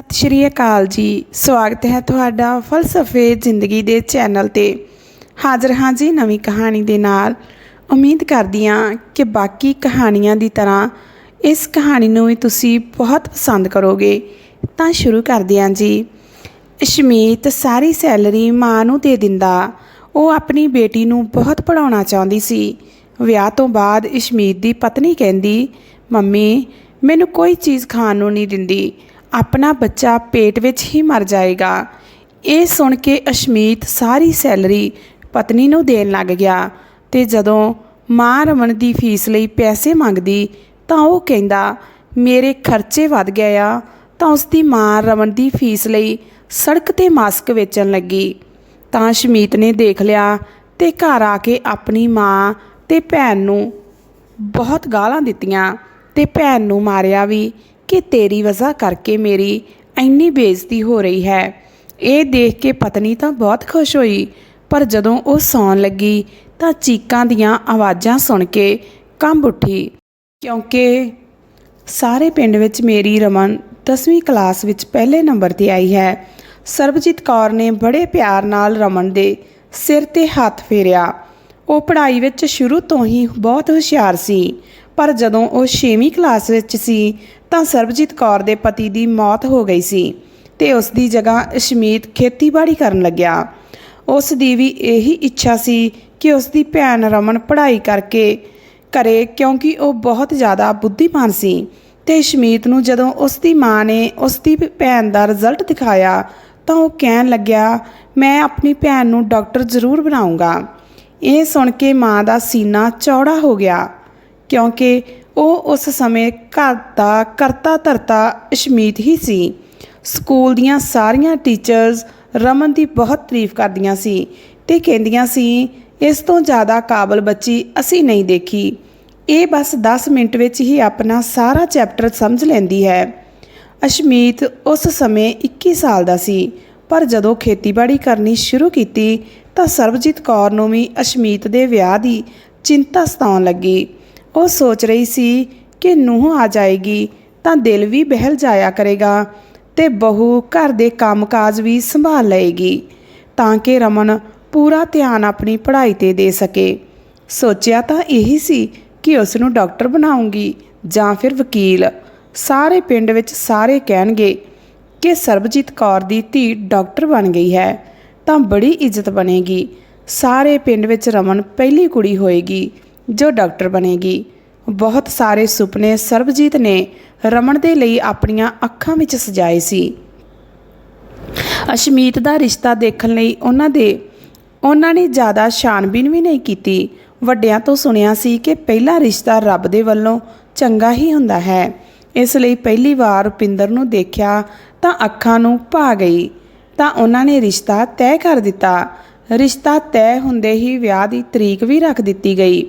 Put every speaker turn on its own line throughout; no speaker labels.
ਸਤਿ ਸ਼੍ਰੀ ਅਕਾਲ ਜੀ। ਸਵਾਗਤ ਹੈ ਤੁਹਾਡਾ ਫਲਸਫੇ ਜ਼ਿੰਦਗੀ ਦੇ ਚੈਨਲ ਤੇ। ਹਾਜ਼ਰ ਹਾਂ ਜੀ ਨਵੀਂ ਕਹਾਣੀ ਦੇ ਨਾਲ। ਉਮੀਦ ਕਰਦੀ ਹਾਂ ਕਿ ਬਾਕੀ ਕਹਾਣੀਆਂ ਦੀ ਤਰ੍ਹਾਂ ਇਸ ਕਹਾਣੀ ਨੂੰ ਵੀ ਤੁਸੀਂ ਬਹੁਤ ਪਸੰਦ ਕਰੋਗੇ। ਤਾਂ ਸ਼ੁਰੂ ਕਰਦੇ ਹਾਂ ਜੀ। ਅਸ਼ਮੀਤ ਸਾਰੀ ਸੈਲਰੀ ਮਾਂ ਨੂੰ ਦੇ ਦਿੰਦਾ। ਉਹ ਆਪਣੀ ਬੇਟੀ ਨੂੰ ਬਹੁਤ ਪੜਾਉਣਾ ਚਾਹੁੰਦੀ ਸੀ। ਵਿਆਹ ਤੋਂ ਬਾਅਦ ਇਸ਼ਮੀਤ ਦੀ ਪਤਨੀ ਕਹਿੰਦੀ, ਮੰਮੀ, ਮੈਨੂੰ ਕੋਈ ਚੀਜ਼ ਖਾਣ ਨੂੰ ਨਹੀਂ ਦਿੰਦੀ। ਆਪਣਾ ਬੱਚਾ ਪੇਟ ਵਿੱਚ ਹੀ ਮਰ ਜਾਏਗਾ। ਇਹ ਸੁਣ ਕੇ ਅਸ਼ਮੀਤ ਸਾਰੀ ਸੈਲਰੀ ਪਤਨੀ ਨੂੰ ਦੇਣ ਲੱਗ ਗਿਆ ਤੇ ਜਦੋਂ ਮਾਂ ਰਮਨ ਦੀ ਫੀਸ ਲਈ ਪੈਸੇ ਮੰਗਦੀ ਤਾਂ ਉਹ ਕਹਿੰਦਾ, ਮੇਰੇ ਖਰਚੇ ਵੱਧ ਗਏ ਆ। ਤਾਂ ਉਸ ਦੀ ਮਾਂ ਰਮਨ ਦੀ ਫੀਸ ਲਈ ਸੜਕ ਤੇ ਮਾਸਕ ਵੇਚਣ ਲੱਗੀ। ਤਾਂ ਸ਼ਮੀਤ ਨੇ ਦੇਖ ਲਿਆ ਤੇ ਘਰ ਆ ਕੇ ਆਪਣੀ ਮਾਂ ਤੇ ਭੈਣ ਨੂੰ ਬਹੁਤ ਗਾਲਾਂ ਦਿੱਤੀਆਂ ਤੇ ਭੈਣ ਨੂੰ ਮਾਰਿਆ ਵੀ। ਕਿ ਤੇਰੀ ਵਜ੍ਹਾ ਕਰਕੇ ਮੇਰੀ ਇੰਨੀ ਬੇਇੱਜ਼ਤੀ ਹੋ ਰਹੀ ਹੈ। ਇਹ ਦੇਖ ਕੇ ਪਤਨੀ ਤਾਂ ਬਹੁਤ ਖੁਸ਼ ਹੋਈ, ਪਰ ਜਦੋਂ ਉਹ ਸੌਣ ਲੱਗੀ ਤਾਂ ਚੀਕਾਂ ਦੀਆਂ ਆਵਾਜ਼ਾਂ ਸੁਣ ਕੇ ਕੰਬ ਉੱਠੀ। ਕਿਉਂਕਿ ਸਾਰੇ ਪਿੰਡ ਵਿੱਚ ਮੇਰੀ ਰਮਨ 10ਵੀਂ ਕਲਾਸ ਵਿੱਚ ਪਹਿਲੇ ਨੰਬਰ ਤੇ ਆਈ ਹੈ। ਸਰਬਜੀਤ ਕੌਰ ਨੇ ਬੜੇ ਪਿਆਰ ਨਾਲ ਰਮਨ ਦੇ ਸਿਰ ਤੇ ਹੱਥ ਫੇਰਿਆ। ਉਹ ਪੜ੍ਹਾਈ ਵਿੱਚ ਸ਼ੁਰੂ ਤੋਂ ਹੀ ਬਹੁਤ ਹੁਸ਼ਿਆਰ ਸੀ। ਪਰ ਜਦੋਂ ਉਹ 6ਵੀਂ ਕਲਾਸ ਵਿੱਚ ਸੀ, ਤਾਂ ਸਰਬਜੀਤ ਕੌਰ ਦੇ ਪਤੀ ਦੀ ਮੌਤ ਹੋ ਗਈ ਸੀ ਤੇ ਉਸ ਦੀ ਜਗ੍ਹਾ ਅਸ਼ਮੀਤ ਖੇਤੀਬਾੜੀ ਕਰਨ ਲੱਗਿਆ। ਉਸ ਦੀ ਵੀ ਇਹੀ ਇੱਛਾ ਸੀ ਕਿ ਉਸ ਦੀ ਭੈਣ ਰਮਨ ਪੜ੍ਹਾਈ ਕਰਕੇ ਕਰੇ, ਕਿਉਂਕਿ ਉਹ ਬਹੁਤ ਜ਼ਿਆਦਾ ਬੁੱਧੀਮਾਨ ਸੀ ਤੇ ਸ਼ਮੀਤ ਨੂੰ ਜਦੋਂ ਉਸ ਦੀ ਮਾਂ ਨੇ ਉਸ ਦੀ ਭੈਣ ਦਾ ਰਿਜ਼ਲਟ ਦਿਖਾਇਆ, ਤਾਂ ਉਹ ਕਹਿਣ ਲੱਗਿਆ, ਮੈਂ ਆਪਣੀ ਭੈਣ ਨੂੰ ਡਾਕਟਰ ਜ਼ਰੂਰ ਬਣਾਉਂਗਾ। ਇਹ ਸੁਣ ਕੇ ਮਾਂ ਦਾ ਸੀਨਾ ਚੌੜਾ ਹੋ ਗਿਆ। ਕਿਉਂਕਿ ਉਹ ਉਸ ਸਮੇਂ ਘਰ ਦਾ ਕਰਤਾ ਧਰਤਾ ਅਸ਼ਮੀਤ ਹੀ ਸੀ। ਸਕੂਲ ਦੀਆਂ ਸਾਰੀਆਂ ਟੀਚਰਸ ਰਮਨ ਦੀ ਬਹੁਤ ਤਾਰੀਫ ਕਰਦੀਆਂ ਸੀ ਤੇ ਕਹਿੰਦੀਆਂ ਸੀ, ਇਸ ਤੋਂ ਜ਼ਿਆਦਾ ਕਾਬਲ ਬੱਚੀ ਅਸੀਂ ਨਹੀਂ ਦੇਖੀ। ਇਹ ਬਸ 10 ਮਿੰਟ ਵਿੱਚ ਹੀ ਆਪਣਾ ਸਾਰਾ ਚੈਪਟਰ ਸਮਝ ਲੈਂਦੀ ਹੈ। ਅਸ਼ਮੀਤ ਉਸ ਸਮੇਂ 21 ਸਾਲ ਦਾ ਸੀ, ਪਰ ਜਦੋਂ ਖੇਤੀਬਾੜੀ ਕਰਨੀ ਸ਼ੁਰੂ ਕੀਤੀ ਤਾਂ ਸਰਬਜੀਤ ਕੌਰ ਨੂੰ ਵੀ ਅਸ਼ਮੀਤ ਦੇ ਵਿਆਹ ਦੀ ਚਿੰਤਾ ਸਤਾਉਣ ਲੱਗੀ। ਉਹ ਸੋਚ ਰਹੀ ਸੀ ਕਿ ਨੂੰਹ ਆ ਜਾਏਗੀ ਤਾਂ ਦਿਲ ਵੀ ਬਹਿਲ ਜਾਇਆ ਕਰੇਗਾ ਤੇ ਬਹੂ ਘਰ ਦੇ ਕੰਮਕਾਜ ਵੀ ਸੰਭਾਲ ਲਏਗੀ ਤਾਂ ਕਿ ਰਮਨ ਪੂਰਾ ਧਿਆਨ ਆਪਣੀ ਪੜ੍ਹਾਈ ਤੇ ਦੇ ਸਕੇ। ਸੋਚਿਆ ਤਾਂ ਇਹੀ ਸੀ ਕਿ ਉਸ ਨੂੰ ਡਾਕਟਰ ਬਣਾਉਂਗੀ ਜਾਂ ਫਿਰ ਵਕੀਲ। ਸਾਰੇ ਪਿੰਡ ਵਿੱਚ ਸਾਰੇ ਕਹਿਣਗੇ ਕਿ ਸਰਬਜੀਤ ਕੌਰ ਦੀ ਧੀ ਡਾਕਟਰ ਬਣ ਗਈ ਹੈ ਤਾਂ ਬੜੀ ਇੱਜ਼ਤ ਬਣੇਗੀ। ਸਾਰੇ ਪਿੰਡ ਵਿੱਚ ਰਮਨ ਪਹਿਲੀ ਕੁੜੀ ਹੋਏਗੀ। ਜੋ ਡਾਕਟਰ ਬਣੇਗੀ। ਬਹੁਤ ਸਾਰੇ ਸੁਪਨੇ ਸਰਬਜੀਤ ਨੇ ਰਮਣ ਦੇ ਲਈ ਆਪਣੀਆਂ ਅੱਖਾਂ ਵਿੱਚ ਸਜਾਏ ਸੀ। ਅਸ਼ਮੀਤ ਦਾ ਰਿਸ਼ਤਾ ਦੇਖਣ ਲਈ ਉਹਨਾਂ ਦੇ, ਉਹਨਾਂ ਨੇ ਜ਼ਿਆਦਾ ਛਾਣਬੀਨ ਵੀ ਨਹੀਂ ਕੀਤੀ। ਵੱਡਿਆਂ ਤੋਂ ਸੁਣਿਆ ਸੀ ਕਿ ਪਹਿਲਾ ਰਿਸ਼ਤਾ ਰੱਬ ਦੇ ਵੱਲੋਂ ਚੰਗਾ ਹੀ ਹੁੰਦਾ ਹੈ। ਇਸ ਲਈ ਪਹਿਲੀ ਵਾਰ ਰੁਪਿੰਦਰ ਨੂੰ ਦੇਖਿਆ ਤਾਂ ਅੱਖਾਂ ਨੂੰ ਭਾ ਗਈ। ਤਾਂ ਉਹਨਾਂ ਨੇ ਰਿਸ਼ਤਾ ਤੈਅ ਕਰ ਦਿੱਤਾ। ਰਿਸ਼ਤਾ ਤੈਅ ਹੁੰਦੇ ਹੀ ਵਿਆਹ ਦੀ ਤਰੀਕ ਵੀ ਰੱਖ ਦਿੱਤੀ ਗਈ।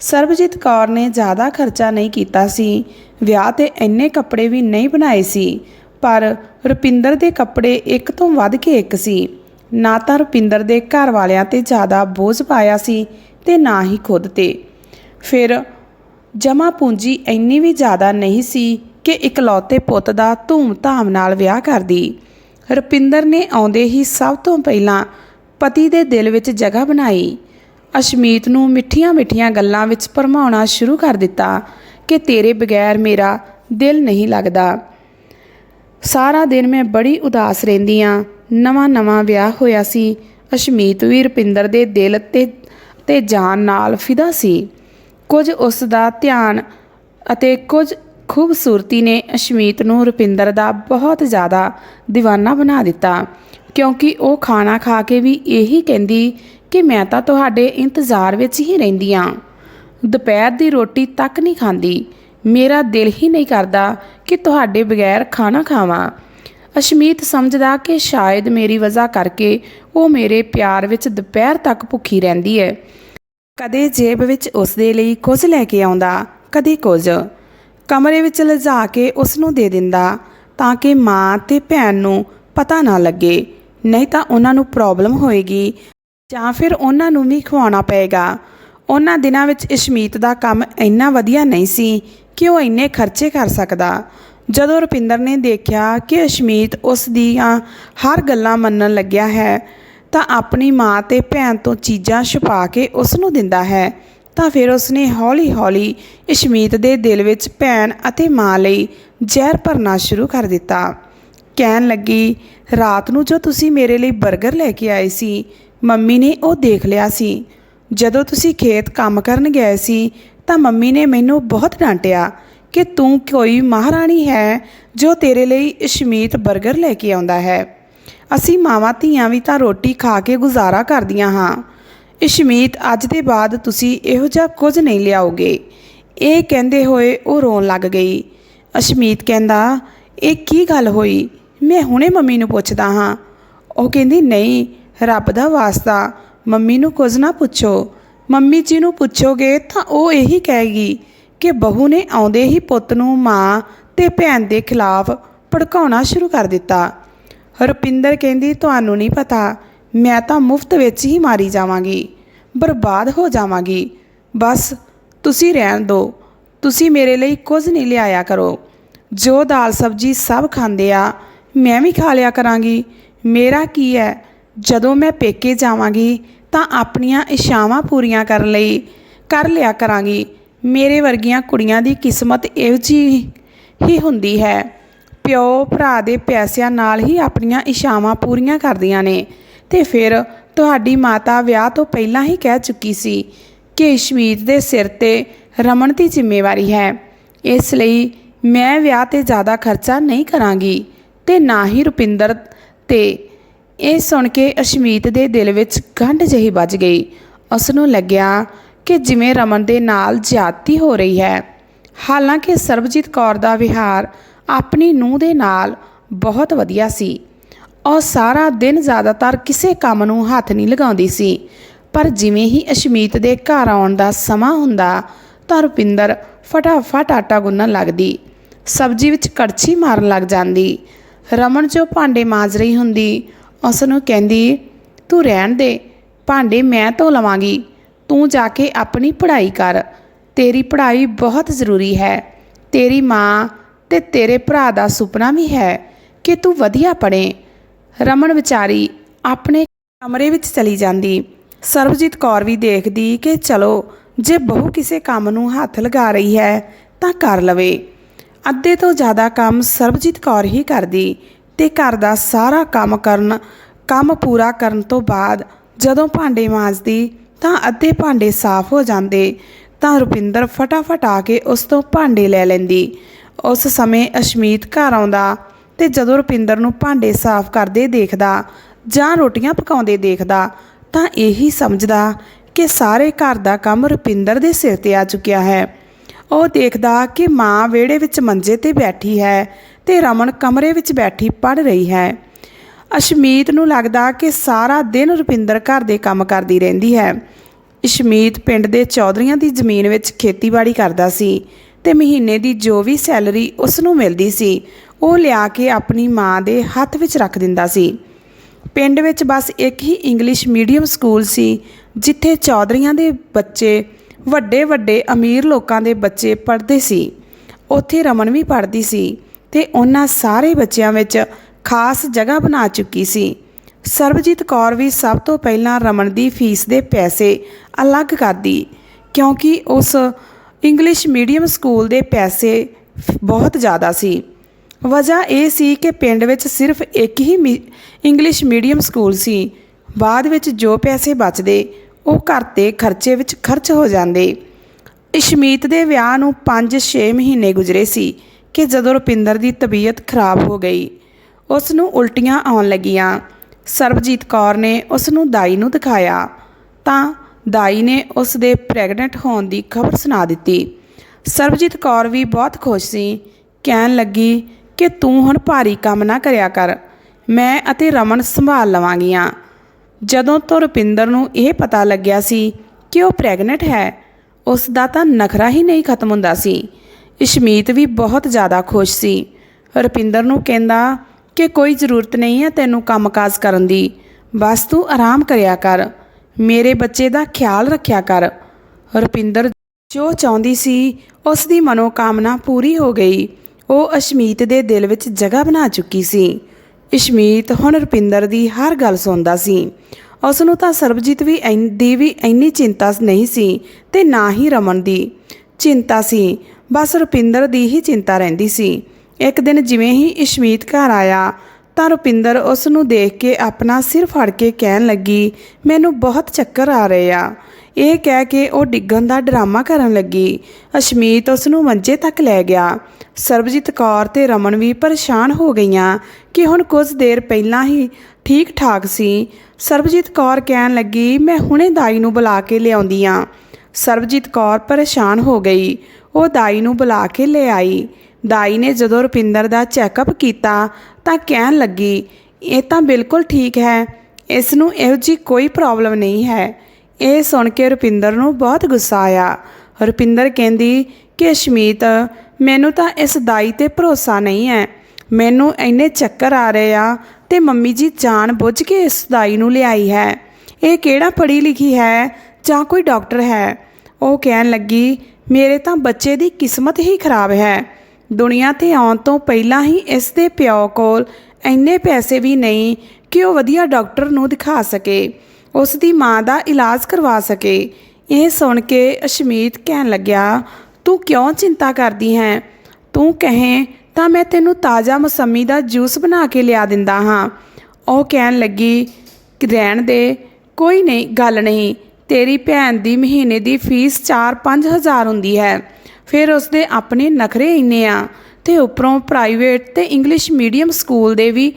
ਸਰਬਜੀਤ ਕੌਰ ਨੇ ਜ਼ਿਆਦਾ ਖਰਚਾ ਨਹੀਂ ਕੀਤਾ ਸੀ। ਵਿਆਹ ਤੇ ਇੰਨੇ ਕੱਪੜੇ ਵੀ ਨਹੀਂ ਬਣਾਏ ਸੀ, ਪਰ ਰੁਪਿੰਦਰ ਦੇ ਕੱਪੜੇ ਇੱਕ ਤੋਂ ਵੱਧ ਕੇ ਇੱਕ ਸੀ। ਨਾ ਤਾਂ ਰੁਪਿੰਦਰ ਦੇ ਘਰ ਵਾਲਿਆਂ ਤੇ ਜ਼ਿਆਦਾ ਬੋਝ ਪਾਇਆ ਸੀ ਤੇ ਨਾ ਹੀ ਖੁਦ ਤੇ। ਫਿਰ ਜਮਾ ਪੂੰਜੀ ਇੰਨੀ ਵੀ ਜ਼ਿਆਦਾ ਨਹੀਂ ਸੀ ਕਿ ਇਕਲੌਤੇ ਪੁੱਤ ਦਾ ਧੂਮ-ਧਾਮ ਨਾਲ ਵਿਆਹ ਕਰਦੀ। ਰੁਪਿੰਦਰ ਨੇ ਆਉਂਦੇ ਹੀ ਸਭ ਤੋਂ ਪਹਿਲਾਂ ਪਤੀ ਦੇ ਦਿਲ ਵਿੱਚ ਜਗ੍ਹਾ ਬਣਾਈ। ਅਸ਼ਮੀਤ ਨੂੰ ਮਿੱਠੀਆਂ-ਮਿੱਠੀਆਂ ਗੱਲਾਂ ਵਿੱਚ ਭਰਮਾਉਣਾ ਸ਼ੁਰੂ ਕਰ ਦਿੱਤਾ ਕਿ ਤੇਰੇ ਬਗੈਰ ਮੇਰਾ ਦਿਲ ਨਹੀਂ ਲੱਗਦਾ। ਸਾਰਾ ਦਿਨ ਮੈਂ ਬੜੀ ਉਦਾਸ ਰਹਿੰਦੀ ਆ। ਨਵਾਂ-ਨਵਾਂ ਵਿਆਹ ਹੋਇਆ ਸੀ। ਅਸ਼ਮੀਤ ਵੀ ਰੁਪਿੰਦਰ ਦੇ ਦਿਲ ਤੇ ਤੇ ਜਾਨ ਨਾਲ ਫਿਦਾ ਸੀ। ਕੁਝ ਉਸ ਦਾ ਧਿਆਨ ਅਤੇ ਕੁਝ ਖੂਬਸੂਰਤੀ ਨੇ ਅਸ਼ਮੀਤ ਨੂੰ ਰੁਪਿੰਦਰ ਦਾ ਬਹੁਤ ਜ਼ਿਆਦਾ دیਵਾਨਾ ਬਣਾ ਦਿੱਤਾ, ਕਿਉਂਕਿ ਉਹ ਖਾਣਾ ਖਾ ਕੇ ਵੀ ਇਹੀ ਕਹਿੰਦੀ ਕਿ ਮੈਂ ਤਾਂ ਤੁਹਾਡੇ ਇੰਤਜ਼ਾਰ ਵਿੱਚ ਹੀ ਰਹਿੰਦੀ ਆ ਦੁਪਹਿਰ ਦੀ ਰੋਟੀ ਤੱਕ ਨਹੀਂ ਖਾਂਦੀ। ਮੇਰਾ ਦਿਲ ਹੀ ਨਹੀਂ ਕਰਦਾ ਕਿ ਤੁਹਾਡੇ ਬਗੈਰ ਖਾਣਾ ਖਾਵਾਂ। ਅਸ਼ਮੀਤ ਸਮਝਦਾ ਕਿ ਸ਼ਾਇਦ ਮੇਰੀ ਵਜ੍ਹਾ ਕਰਕੇ ਉਹ ਮੇਰੇ ਪਿਆਰ ਵਿੱਚ ਦੁਪਹਿਰ ਤੱਕ ਭੁੱਖੀ ਰਹਿੰਦੀ ਹੈ। ਕਦੇ ਜੇਬ ਵਿੱਚ ਉਸ ਦੇ ਲਈ ਕੁਝ ਲੈ ਕੇ ਆਉਂਦਾ, ਕਦੇ ਕੁਝ। ਕਮਰੇ ਵਿੱਚ ਲਿਜਾ ਕੇ ਉਸ ਨੂੰ ਦੇ ਦਿੰਦਾ ਤਾਂ ਕਿ ਮਾਂ ਤੇ ਭੈਣ ਨੂੰ ਪਤਾ ਨਾ ਲੱਗੇ, ਨਹੀਂ ਤਾਂ ਉਹਨਾਂ ਨੂੰ ਪ੍ਰੋਬਲਮ ਹੋਏਗੀ ਜਾਂ ਫਿਰ ਉਹਨਾਂ ਨੂੰ ਵੀ ਖਵਾਉਣਾ ਪਏਗਾ। ਉਹਨਾਂ ਦਿਨਾਂ ਵਿੱਚ ਇਸ਼ਮੀਤ ਦਾ ਕੰਮ ਇੰਨਾ ਵਧੀਆ ਨਹੀਂ ਸੀ ਕਿ ਉਹ ਇੰਨੇ ਖਰਚੇ ਕਰ ਸਕਦਾ। ਜਦੋਂ ਰੁਪਿੰਦਰ ਨੇ ਦੇਖਿਆ ਕਿ ਅਸ਼ਮੀਤ ਉਸ ਦੀਆਂ ਹਰ ਗੱਲਾਂ ਮੰਨਣ ਲੱਗਿਆ ਹੈ ਤਾਂ ਆਪਣੀ ਮਾਂ ਤੇ ਭੈਣ ਤੋਂ ਚੀਜ਼ਾਂ ਛੁਪਾ ਕੇ ਉਸ ਨੂੰ ਦਿੰਦਾ ਹੈ ਤਾਂ ਫਿਰ ਉਸਨੇ ਹੌਲੀ-ਹੌਲੀ ਅਸ਼ਮੀਤ ਦੇ ਦਿਲ ਵਿੱਚ ਭੈਣ ਅਤੇ ਮਾਂ ਲਈ ਜ਼ਹਿਰ ਭਰਨਾ ਸ਼ੁਰੂ ਕਰ ਦਿੱਤਾ। ਕਹਿਣ ਲੱਗੀ, ਰਾਤ ਨੂੰ ਜੋ ਤੁਸੀਂ ਮੇਰੇ ਲਈ 버ਗਰ ਲੈ ਕੇ ਆਏ ਸੀ, ਮੰਮੀ ਨੇ ਉਹ ਦੇਖ ਲਿਆ ਸੀ। ਜਦੋਂ ਤੁਸੀਂ ਖੇਤ ਕੰਮ ਕਰਨ ਗਏ ਸੀ, ਤਾਂ ਮੰਮੀ ਨੇ ਮੈਨੂੰ ਬਹੁਤ ਡਾਂਟਿਆ ਕਿ ਤੂੰ ਕੋਈ ਮਹਾਰਾਣੀ ਹੈ ਜੋ ਤੇਰੇ ਲਈ ਇਸ਼ਮੀਤ 버ਗਰ ਲੈ ਕੇ ਆਉਂਦਾ ਹੈ। ਅਸੀਂ ਮਾਵਾਂ ਧੀਆਂ ਵੀ ਤਾਂ ਰੋਟੀ ਖਾ ਕੇ ਗੁਜ਼ਾਰਾ ਕਰਦੀਆਂ ਹਾਂ। ਇਸ਼ਮੀਤ ਅੱਜ ਦੇ ਬਾਅਦ ਤੁਸੀਂ ਇਹੋ ਜਿਹਾ ਕੁਝ ਨਹੀਂ ਲਿਆਓਗੇ। ਇਹ ਕਹਿੰਦੇ ਹੋਏ ਉਹ ਰੋਣ ਲੱਗ ਗਈ। ਅਸ਼ਮੀਤ ਕਹਿੰਦਾ, ਇਹ ਕੀ ਗੱਲ ਹੋਈ? ਮੈਂ ਹੁਣੇ ਮੰਮੀ ਨੂੰ ਪੁੱਛਦਾ ਹਾਂ। ਉਹ ਕਹਿੰਦੀ, ਨਹੀਂ, ਰੱਬ ਦਾ ਵਾਸਤਾ। ਮੰਮੀ ਨੂੰ ਕੁਝ ਨਾ ਪੁੱਛੋ। ਮੰਮੀ ਜੀ ਨੂੰ ਪੁੱਛੋਗੇ ਤਾਂ ਉਹ ਇਹੀ ਕਹੇਗੀ ਕਿ ਬਹੂ ਨੇ ਆਉਂਦੇ ਹੀ ਪੁੱਤ ਨੂੰ ਮਾਂ ਤੇ ਭੈਣ ਦੇ ਖਿਲਾਫ ਭੜਕਾਉਣਾ ਸ਼ੁਰੂ ਕਰ ਦਿੱਤਾ। ਰੁਪਿੰਦਰ ਕਹਿੰਦੀ, ਤੁਹਾਨੂੰ ਨਹੀਂ ਪਤਾ। ਮੈਂ ਤਾਂ ਮੁਫਤ ਵਿੱਚ ਹੀ ਮਾਰੀ ਜਾਵਾਂਗੀ, ਬਰਬਾਦ ਹੋ ਜਾਵਾਂਗੀ। ਬਸ, ਤੁਸੀਂ ਰਹਿਣ ਦਿਓ ਤੁਸੀਂ ਮੇਰੇ ਲਈ ਕੁਝ ਨਹੀਂ ਲਿਆਇਆ ਕਰੋ। ਜੋ ਦਾਲ ਸਬਜੀ ਸਭ ਖਾਂਦੇ ਆ, ਮੈਂ ਵੀ ਖਾ ਲਿਆ ਕਰਾਂਗੀ। ਮੇਰਾ ਕੀ ਹੈ ਜਦੋਂ ਮੈਂ ਪੇਕੇ ਜਾਵਾਂਗੀ, ਤਾਂ ਆਪਣੀਆਂ ਇਸ਼ਾਵਾਂ ਪੂਰੀਆਂ ਕਰਨ ਲਈ ਕਰ ਲਿਆ ਕਰਾਂਗੀ। ਮੇਰੇ ਵਰਗੀਆਂ ਕੁੜੀਆਂ ਦੀ ਕਿਸਮਤ ਇਹੋ ਜਿਹੀ ਹੀ ਹੁੰਦੀ ਹੈ। ਪਿਓ ਭਰਾ ਦੇ ਪੈਸਿਆਂ ਨਾਲ ਹੀ ਆਪਣੀਆਂ ਇਸ਼ਾਵਾਂ ਪੂਰੀਆਂ ਕਰਦੀਆਂ ਨੇ। ਤੇ ਫਿਰ ਤੁਹਾਡੀ ਮਾਤਾ ਵਿਆਹ ਤੋਂ ਪਹਿਲਾਂ ਹੀ ਕਹਿ ਚੁੱਕੀ ਸੀ ਕਿ ਇਸ਼ਮੀਤ ਦੇ ਸਿਰ ਤੇ ਰਮਨ ਦੀ ਜ਼ਿੰਮੇਵਾਰੀ ਹੈ। ਇਸ ਲਈ ਮੈਂ ਵਿਆਹ ਤੇ ਜ਼ਿਆਦਾ ਖਰਚਾ ਨਹੀਂ ਕਰਾਂਗੀ ਤੇ ਨਾ ਹੀ ਰੁਪਿੰਦਰ ਤੇ। ਇਹ ਸੁਣ ਕੇ ਅਸ਼ਮੀਤ ਦੇ ਦਿਲ ਵਿੱਚ ਗੰਢ ਜਿਹੀ ਵੱਜ ਗਈ। ਉਸ ਨੂੰ ਲੱਗਿਆ ਕਿ ਜਿਵੇਂ ਰਮਨ ਦੇ ਨਾਲ ਜ਼ਿਆਦਤੀ ਹੋ ਰਹੀ ਹੈ। ਹਾਲਾਂਕਿ ਸਰਬਜੀਤ ਕੌਰ ਦਾ ਵਿਹਾਰ ਆਪਣੀ ਨੂੰਹ ਦੇ ਨਾਲ ਬਹੁਤ ਵਧੀਆ ਸੀ। ਉਹ ਸਾਰਾ ਦਿਨ ਜ਼ਿਆਦਾਤਰ ਕਿਸੇ ਕੰਮ ਨੂੰ ਹੱਥ ਨਹੀਂ ਲਗਾਉਂਦੀ ਸੀ। ਪਰ ਜਿਵੇਂ ਹੀ ਅਸ਼ਮੀਤ ਦੇ ਘਰ ਆਉਣ ਦਾ ਸਮਾਂ ਹੁੰਦਾ, ਤਾਂ ਰੁਪਿੰਦਰ ਫਟਾਫਟ ਆਟਾ ਗੁੰਨਣ ਲੱਗਦੀ। ਸਬਜ਼ੀ ਵਿੱਚ ਕੜਛੀ ਮਾਰਨ ਲੱਗ ਜਾਂਦੀ। ਰਮਨ ਜੋ ਭਾਂਡੇ ਮਾਂਜ ਰਹੀ ਹੁੰਦੀ ਉਸ ਨੂੰ ਕਹਿੰਦੀ, ਤੂੰ ਰਹਿਣ ਦੇ, ਭਾਂਡੇ ਮੈਂ ਧੋ ਲਵਾਂਗੀ। ਤੂੰ ਜਾ ਕੇ ਆਪਣੀ ਪੜ੍ਹਾਈ ਕਰ। ਤੇਰੀ ਪੜ੍ਹਾਈ ਬਹੁਤ ਜ਼ਰੂਰੀ ਹੈ। ਤੇਰੀ ਮਾਂ ਤੇ ਤੇਰੇ ਭਰਾ ਦਾ ਸੁਪਨਾ ਵੀ ਹੈ ਕਿ ਤੂੰ ਵਧੀਆ ਪੜ੍ਹੇ। ਰਮਨ ਵਿਚਾਰੀ ਆਪਣੇ ਕਮਰੇ ਵਿੱਚ ਚਲੀ ਜਾਂਦੀ। ਸਰਬਜੀਤ ਕੌਰ ਵੀ ਦੇਖਦੀ ਕਿ ਚਲੋ, ਜੇ ਬਹੂ ਕਿਸੇ ਕੰਮ ਨੂੰ ਹੱਥ ਲਗਾ ਰਹੀ ਹੈ, ਤਾਂ ਕਰ ਲਵੇ। ਅੱਧੇ ਤੋਂ ਜ਼ਿਆਦਾ ਕੰਮ ਸਰਬਜੀਤ ਕੌਰ ਹੀ ਕਰਦੀ ਤੇ ਘਰ ਦਾ ਸਾਰਾ ਕੰਮ ਕਰਨ, ਕੰਮ ਪੂਰਾ ਕਰਨ ਤੋਂ ਬਾਅਦ ਜਦੋਂ ਭਾਂਡੇ ਮਾਂਜਦੀ, ਤਾਂ ਅੱਧੇ ਭਾਂਡੇ ਸਾਫ਼ ਹੋ ਜਾਂਦੇ, ਤਾਂ ਰੁਪਿੰਦਰ ਫਟਾਫਟ ਆ ਕੇ ਉਸ ਤੋਂ ਭਾਂਡੇ ਲੈ ਲੈਂਦੀ। ਉਸ ਸਮੇਂ ਅਸ਼ਮੀਤ ਘਰ ਆਉਂਦਾ। ਤੇ ਜਦੋਂ ਰੁਪਿੰਦਰ ਨੂੰ ਭਾਂਡੇ ਸਾਫ਼ ਕਰਦੇ ਦੇਖਦਾ ਜਾਂ ਰੋਟੀਆਂ ਪਕਾਉਂਦੇ ਦੇਖਦਾ ਤਾਂ ਇਹੀ ਸਮਝਦਾ ਕਿ ਸਾਰੇ ਘਰ ਦਾ ਕੰਮ ਰੁਪਿੰਦਰ ਦੇ ਸਿਰ ਤੇ ਆ ਚੁੱਕਿਆ ਹੈ। ਉਹ ਦੇਖਦਾ ਕਿ ਮਾਂ ਵਿਹੜੇ ਵਿੱਚ ਮੰਜੇ ਤੇ ਬੈਠੀ ਹੈ ਤੇ ਰਮਨ ਕਮਰੇ ਵਿੱਚ ਬੈਠੀ ਪੜ ਰਹੀ ਹੈ। ਅਸ਼ਮੀਤ ਨੂੰ ਲੱਗਦਾ ਕਿ ਸਾਰਾ ਦਿਨ ਰੁਪਿੰਦਰ ਘਰ ਦੇ ਕੰਮ ਕਰਦੀ ਰਹਿੰਦੀ ਹੈ। ਅਸ਼ਮੀਤ ਪਿੰਡ ਦੇ ਚੌਧਰੀਆਂ ਦੀ ਜ਼ਮੀਨ ਵਿੱਚ ਖੇਤੀਬਾੜੀ ਕਰਦਾ ਸੀ ਤੇ ਮਹੀਨੇ ਦੀ ਜੋ ਵੀ ਸੈਲਰੀ ਉਸ ਨੂੰ ਮਿਲਦੀ ਸੀ ਉਹ ਲਿਆ ਕੇ ਆਪਣੀ ਮਾਂ ਦੇ ਹੱਥ ਵਿੱਚ ਰੱਖ ਦਿੰਦਾ ਸੀ। ਪਿੰਡ ਵਿੱਚ ਬਸ ਇੱਕ ਹੀ ਇੰਗਲਿਸ਼ ਮੀਡੀਅਮ ਸਕੂਲ ਸੀ, ਜਿੱਥੇ ਚੌਧਰੀਆਂ ਦੇ ਬੱਚੇ ਵੱਡੇ ਵੱਡੇ ਅਮੀਰ ਲੋਕਾਂ ਦੇ ਬੱਚੇ ਪੜ੍ਹਦੇ ਸੀ। ਉੱਥੇ ਰਮਨ ਵੀ ਪੜ੍ਹਦੀ ਸੀ ਤੇ ਉਹਨਾਂ ਸਾਰੇ ਬੱਚਿਆਂ ਵਿੱਚ ਖਾਸ ਜਗ੍ਹਾ ਬਣਾ ਚੁੱਕੀ ਸੀ। ਸਰਬਜੀਤ ਕੌਰ ਵੀ ਸਭ ਤੋਂ ਪਹਿਲਾਂ ਰਮਨ ਦੀ ਫੀਸ ਦੇ ਪੈਸੇ ਅਲੱਗ ਕਰਦੀ, ਕਿਉਂਕਿ ਉਸ ਇੰਗਲਿਸ਼ ਮੀਡੀਅਮ ਸਕੂਲ ਦੇ ਪੈਸੇ ਬਹੁਤ ਜ਼ਿਆਦਾ ਸੀ। ਵਜ੍ਹਾ ਇਹ ਸੀ ਕਿ ਪਿੰਡ ਵਿੱਚ ਸਿਰਫ ਇੱਕ ਹੀ ਮੀ- ਇੰਗਲਿਸ਼ ਮੀਡੀਅਮ ਸਕੂਲ ਸੀ। ਬਾਅਦ ਵਿੱਚ ਜੋ ਪੈਸੇ ਬਚਦੇ, ਉਹ ਘਰ ਤੇ ਖਰਚੇ ਵਿੱਚ ਖਰਚ ਹੋ ਜਾਂਦੇ। ਇਸ਼ਮੀਤ ਦੇ ਵਿਆਹ ਨੂੰ 5-6 ਮਹੀਨੇ ਗੁਜ਼ਰੇ ਸੀ ਕਿ ਜਦੋਂ ਰੁਪਿੰਦਰ ਦੀ ਤਬੀਅਤ ਖਰਾਬ ਹੋ ਗਈ। ਉਸ ਨੂੰ ਉਲਟੀਆਂ ਆਉਣ ਲੱਗੀਆਂ। ਸਰਬਜੀਤ ਕੌਰ ਨੇ ਉਸ ਨੂੰ ਦਾਈ ਨੂੰ ਦਿਖਾਇਆ। ਤਾਂ ਦਾਈ ਨੇ ਉਸ ਦੇ ਪ੍ਰੈਗਨੈਂਟ ਹੋਣ ਦੀ ਖਬਰ ਸੁਣਾ ਦਿੱਤੀ। ਸਰਬਜੀਤ ਕੌਰ ਵੀ ਬਹੁਤ ਖੁਸ਼ ਸੀ। ਕਹਿਣ ਲੱਗੀ ਕਿ ਤੂੰ ਹੁਣ ਭਾਰੀ ਕੰਮ ਨਾ ਕਰਿਆ ਕਰ। ਮੈਂ ਅਤੇ ਰਮਨ ਸੰਭਾਲ ਲਵਾਂਗੀਆਂ। ਜਦੋਂ ਤੋਂ ਰੁਪਿੰਦਰ ਨੂੰ ਇਹ ਪਤਾ ਲੱਗਿਆ ਸੀ ਕਿ ਉਹ ਪ੍ਰੈਗਨੈਂਟ ਹੈ, ਉਸ ਦਾ ਤਾਂ ਨਖਰਾ ਹੀ ਨਹੀਂ ਖਤਮ ਹੁੰਦਾ ਸੀ। ਇਸ਼ਮੀਤ ਵੀ ਬਹੁਤ ਜ਼ਿਆਦਾ ਖੁਸ਼ ਸੀ। ਰੁਪਿੰਦਰ ਨੂੰ ਕਹਿੰਦਾ ਕਿ ਕੋਈ ਜ਼ਰੂਰਤ ਨਹੀਂ ਹੈ ਤੈਨੂੰ ਕੰਮਕਾਜ ਕਰਨ ਦੀ। ਬਸ ਤੂੰ ਆਰਾਮ ਕਰਿਆ ਕਰ। ਮੇਰੇ ਬੱਚੇ ਦਾ ਖਿਆਲ ਰੱਖਿਆ ਕਰ। ਰੁਪਿੰਦਰ ਜੋ ਚਾਹੁੰਦੀ ਸੀ, ਉਸ ਦੀ ਮਨੋਕਾਮਨਾ ਪੂਰੀ ਹੋ ਗਈ। ਉਹ ਅਸ਼ਮੀਤ ਦੇ ਦਿਲ ਵਿੱਚ ਜਗ੍ਹਾ ਬਣਾ ਚੁੱਕੀ ਸੀ। ਇਸ਼ਮੀਤ ਹੁਣ ਰੁਪਿੰਦਰ ਦੀ ਹਰ ਗੱਲ ਸੁਣਦਾ ਸੀ। ਉਸ ਨੂੰ ਤਾਂ ਸਰਬਜੀਤ ਵੀ ਐਨ- ਦੀ ਵੀ ਇੰਨੀ ਚਿੰਤਾ ਨਹੀਂ ਸੀ ਤੇ ਨਾ ਹੀ ਰਮਨ ਦੀ। ਚਿੰਤਾ ਸੀ, ਬਸ ਰੁਪਿੰਦਰ ਦੀ ਹੀ ਚਿੰਤਾ ਰਹਿੰਦੀ ਸੀ। ਇੱਕ ਦਿਨ ਜਿਵੇਂ ਹੀ ਇਸ਼ਮੀਤ ਘਰ ਆਇਆ, ਤਾਂ ਰੁਪਿੰਦਰ ਉਸ ਨੂੰ ਦੇਖ ਕੇ ਆਪਣਾ ਸਿਰ ਫੜ ਕੇ ਕਹਿਣ ਲੱਗੀ, ਮੈਨੂੰ ਬਹੁਤ ਚੱਕਰ ਆ ਰਹੇ ਆ। ਇਹ ਕਹਿ ਕੇ ਉਹ ਡਿੱਗਣ ਦਾ ਡਰਾਮਾ ਕਰਨ ਲੱਗੀ। ਅਸ਼ਮੀਤ ਉਸ ਨੂੰ ਮੰਜੇ ਤੱਕ ਲੈ ਗਿਆ। ਸਰਬਜੀਤ ਕੌਰ ਤੇ ਰਮਨ ਵੀ ਪਰੇਸ਼ਾਨ ਹੋ ਗਈਆਂ ਕਿ ਹੁਣ ਕੁਝ ਦੇਰ ਪਹਿਲਾਂ ਹੀ ਠੀਕ ਠਾਕ ਸੀ। ਸਰਬਜੀਤ ਕੌਰ ਕਹਿਣ ਲੱਗੀ, ਮੈਂ ਹੁਣੇ ਦਾਈ ਨੂੰ ਬੁਲਾ ਕੇ ਲਿਆਉਂਦੀ ਆ। ਸਰਬਜੀਤ ਕੌਰ ਪਰੇਸ਼ਾਨ ਹੋ ਗਈ। ਉਹ ਦਾਈ ਨੂੰ ਬੁਲਾ ਕੇ ਲੈ ਆਈ। ਦਾਈ ਨੇ ਜਦੋਂ ਰੁਪਿੰਦਰ ਦਾ ਚੈੱਕਅਪ ਕੀਤਾ ਤਾਂ ਕਹਿਣ ਲੱਗੀ, ਇਹ ਤਾਂ ਬਿਲਕੁਲ ਠੀਕ ਹੈ। ਇਸ ਨੂੰ ਇਹੋ ਜੀ ਕੋਈ ਪ੍ਰੋਬਲਮ ਨਹੀਂ ਹੈ। ਇਹ ਸੁਣ ਕੇ ਰੁਪਿੰਦਰ ਨੂੰ ਬਹੁਤ ਗੁੱਸਾ ਆਇਆ। ਰੁਪਿੰਦਰ ਕਹਿੰਦੀ ਕਿ ਅਸ਼ਮੀਤ ਮੈਨੂੰ ਤਾਂ ਇਸ ਦਾਈ ਤੇ ਭਰੋਸਾ ਨਹੀਂ ਹੈ ਮੈਨੂੰ ਇੰਨੇ ਚੱਕਰ ਆ ਰਹੇ ਆ ਤੇ ਮੰਮੀ ਜੀ ਜਾਣ ਬੁੱਝ ਕੇ ਇਸ ਦਾਈ ਨੂੰ ਲਿਆਈ ਹੈ। ਇਹ ਕਿਹੜਾ ਪੜ੍ਹੀ ਲਿਖੀ ਹੈ ਜਾਂ ਕੋਈ ਡਾਕਟਰ ਹੈ? ਉਹ ਕਹਿਣ ਲੱਗੀ, ਮੇਰੇ ਤਾਂ ਬੱਚੇ ਦੀ ਕਿਸਮਤ ਹੀ ਖਰਾਬ ਹੈ। ਦੁਨੀਆ ਤੇ ਆਉਣ ਤੋਂ ਪਹਿਲਾਂ ਹੀ ਇਸ ਦੇ ਪਿਓ ਕੋਲ ਇੰਨੇ ਪੈਸੇ ਵੀ ਨਹੀਂ ਕਿ ਉਹ ਵਧੀਆ ਡਾਕਟਰ ਨੂੰ ਦਿਖਾ ਸਕੇ। ਉਸ ਦੀ ਮਾਂ ਦਾ ਇਲਾਜ ਕਰਵਾ ਸਕੇ। ਇਹ ਸੁਣ ਕੇ ਅਸ਼ਮੀਤ ਕਹਿਣ ਲੱਗਿਆ, ਤੂੰ ਕਿਉਂ ਚਿੰਤਾ ਕਰਦੀ ਹੈ? ਤੂੰ ਕਹੇ ਤਾਂ ਮੈਂ ਤੈਨੂੰ ਤਾਜ਼ਾ ਮਸੰਮੀ ਦਾ ਜੂਸ ਬਣਾ ਕੇ ਲਿਆ ਦਿੰਦਾ ਹਾਂ। ਉਹ ਕਹਿਣ ਲੱਗੀ ਕਿ ਰਹਿਣ ਦੇ, ਕੋਈ ਨਹੀਂ, ਗੱਲ ਨਹੀਂ। ਤੇਰੀ ਭੈਣ ਦੀ ਮਹੀਨੇ ਦੀ ਫੀਸ 4-5 ਹਜ਼ਾਰ ਹੁੰਦੀ ਹੈ। ਫਿਰ ਉਸਦੇ ਆਪਣੇ ਨਖਰੇ ਇੰਨੇ ਆ ਤੇ ਉੱਪਰੋਂ ਪ੍ਰਾਈਵੇਟ ਤੇ ਇੰਗਲਿਸ਼ ਮੀਡੀਅਮ ਸਕੂਲ ਦੇ ਵੀ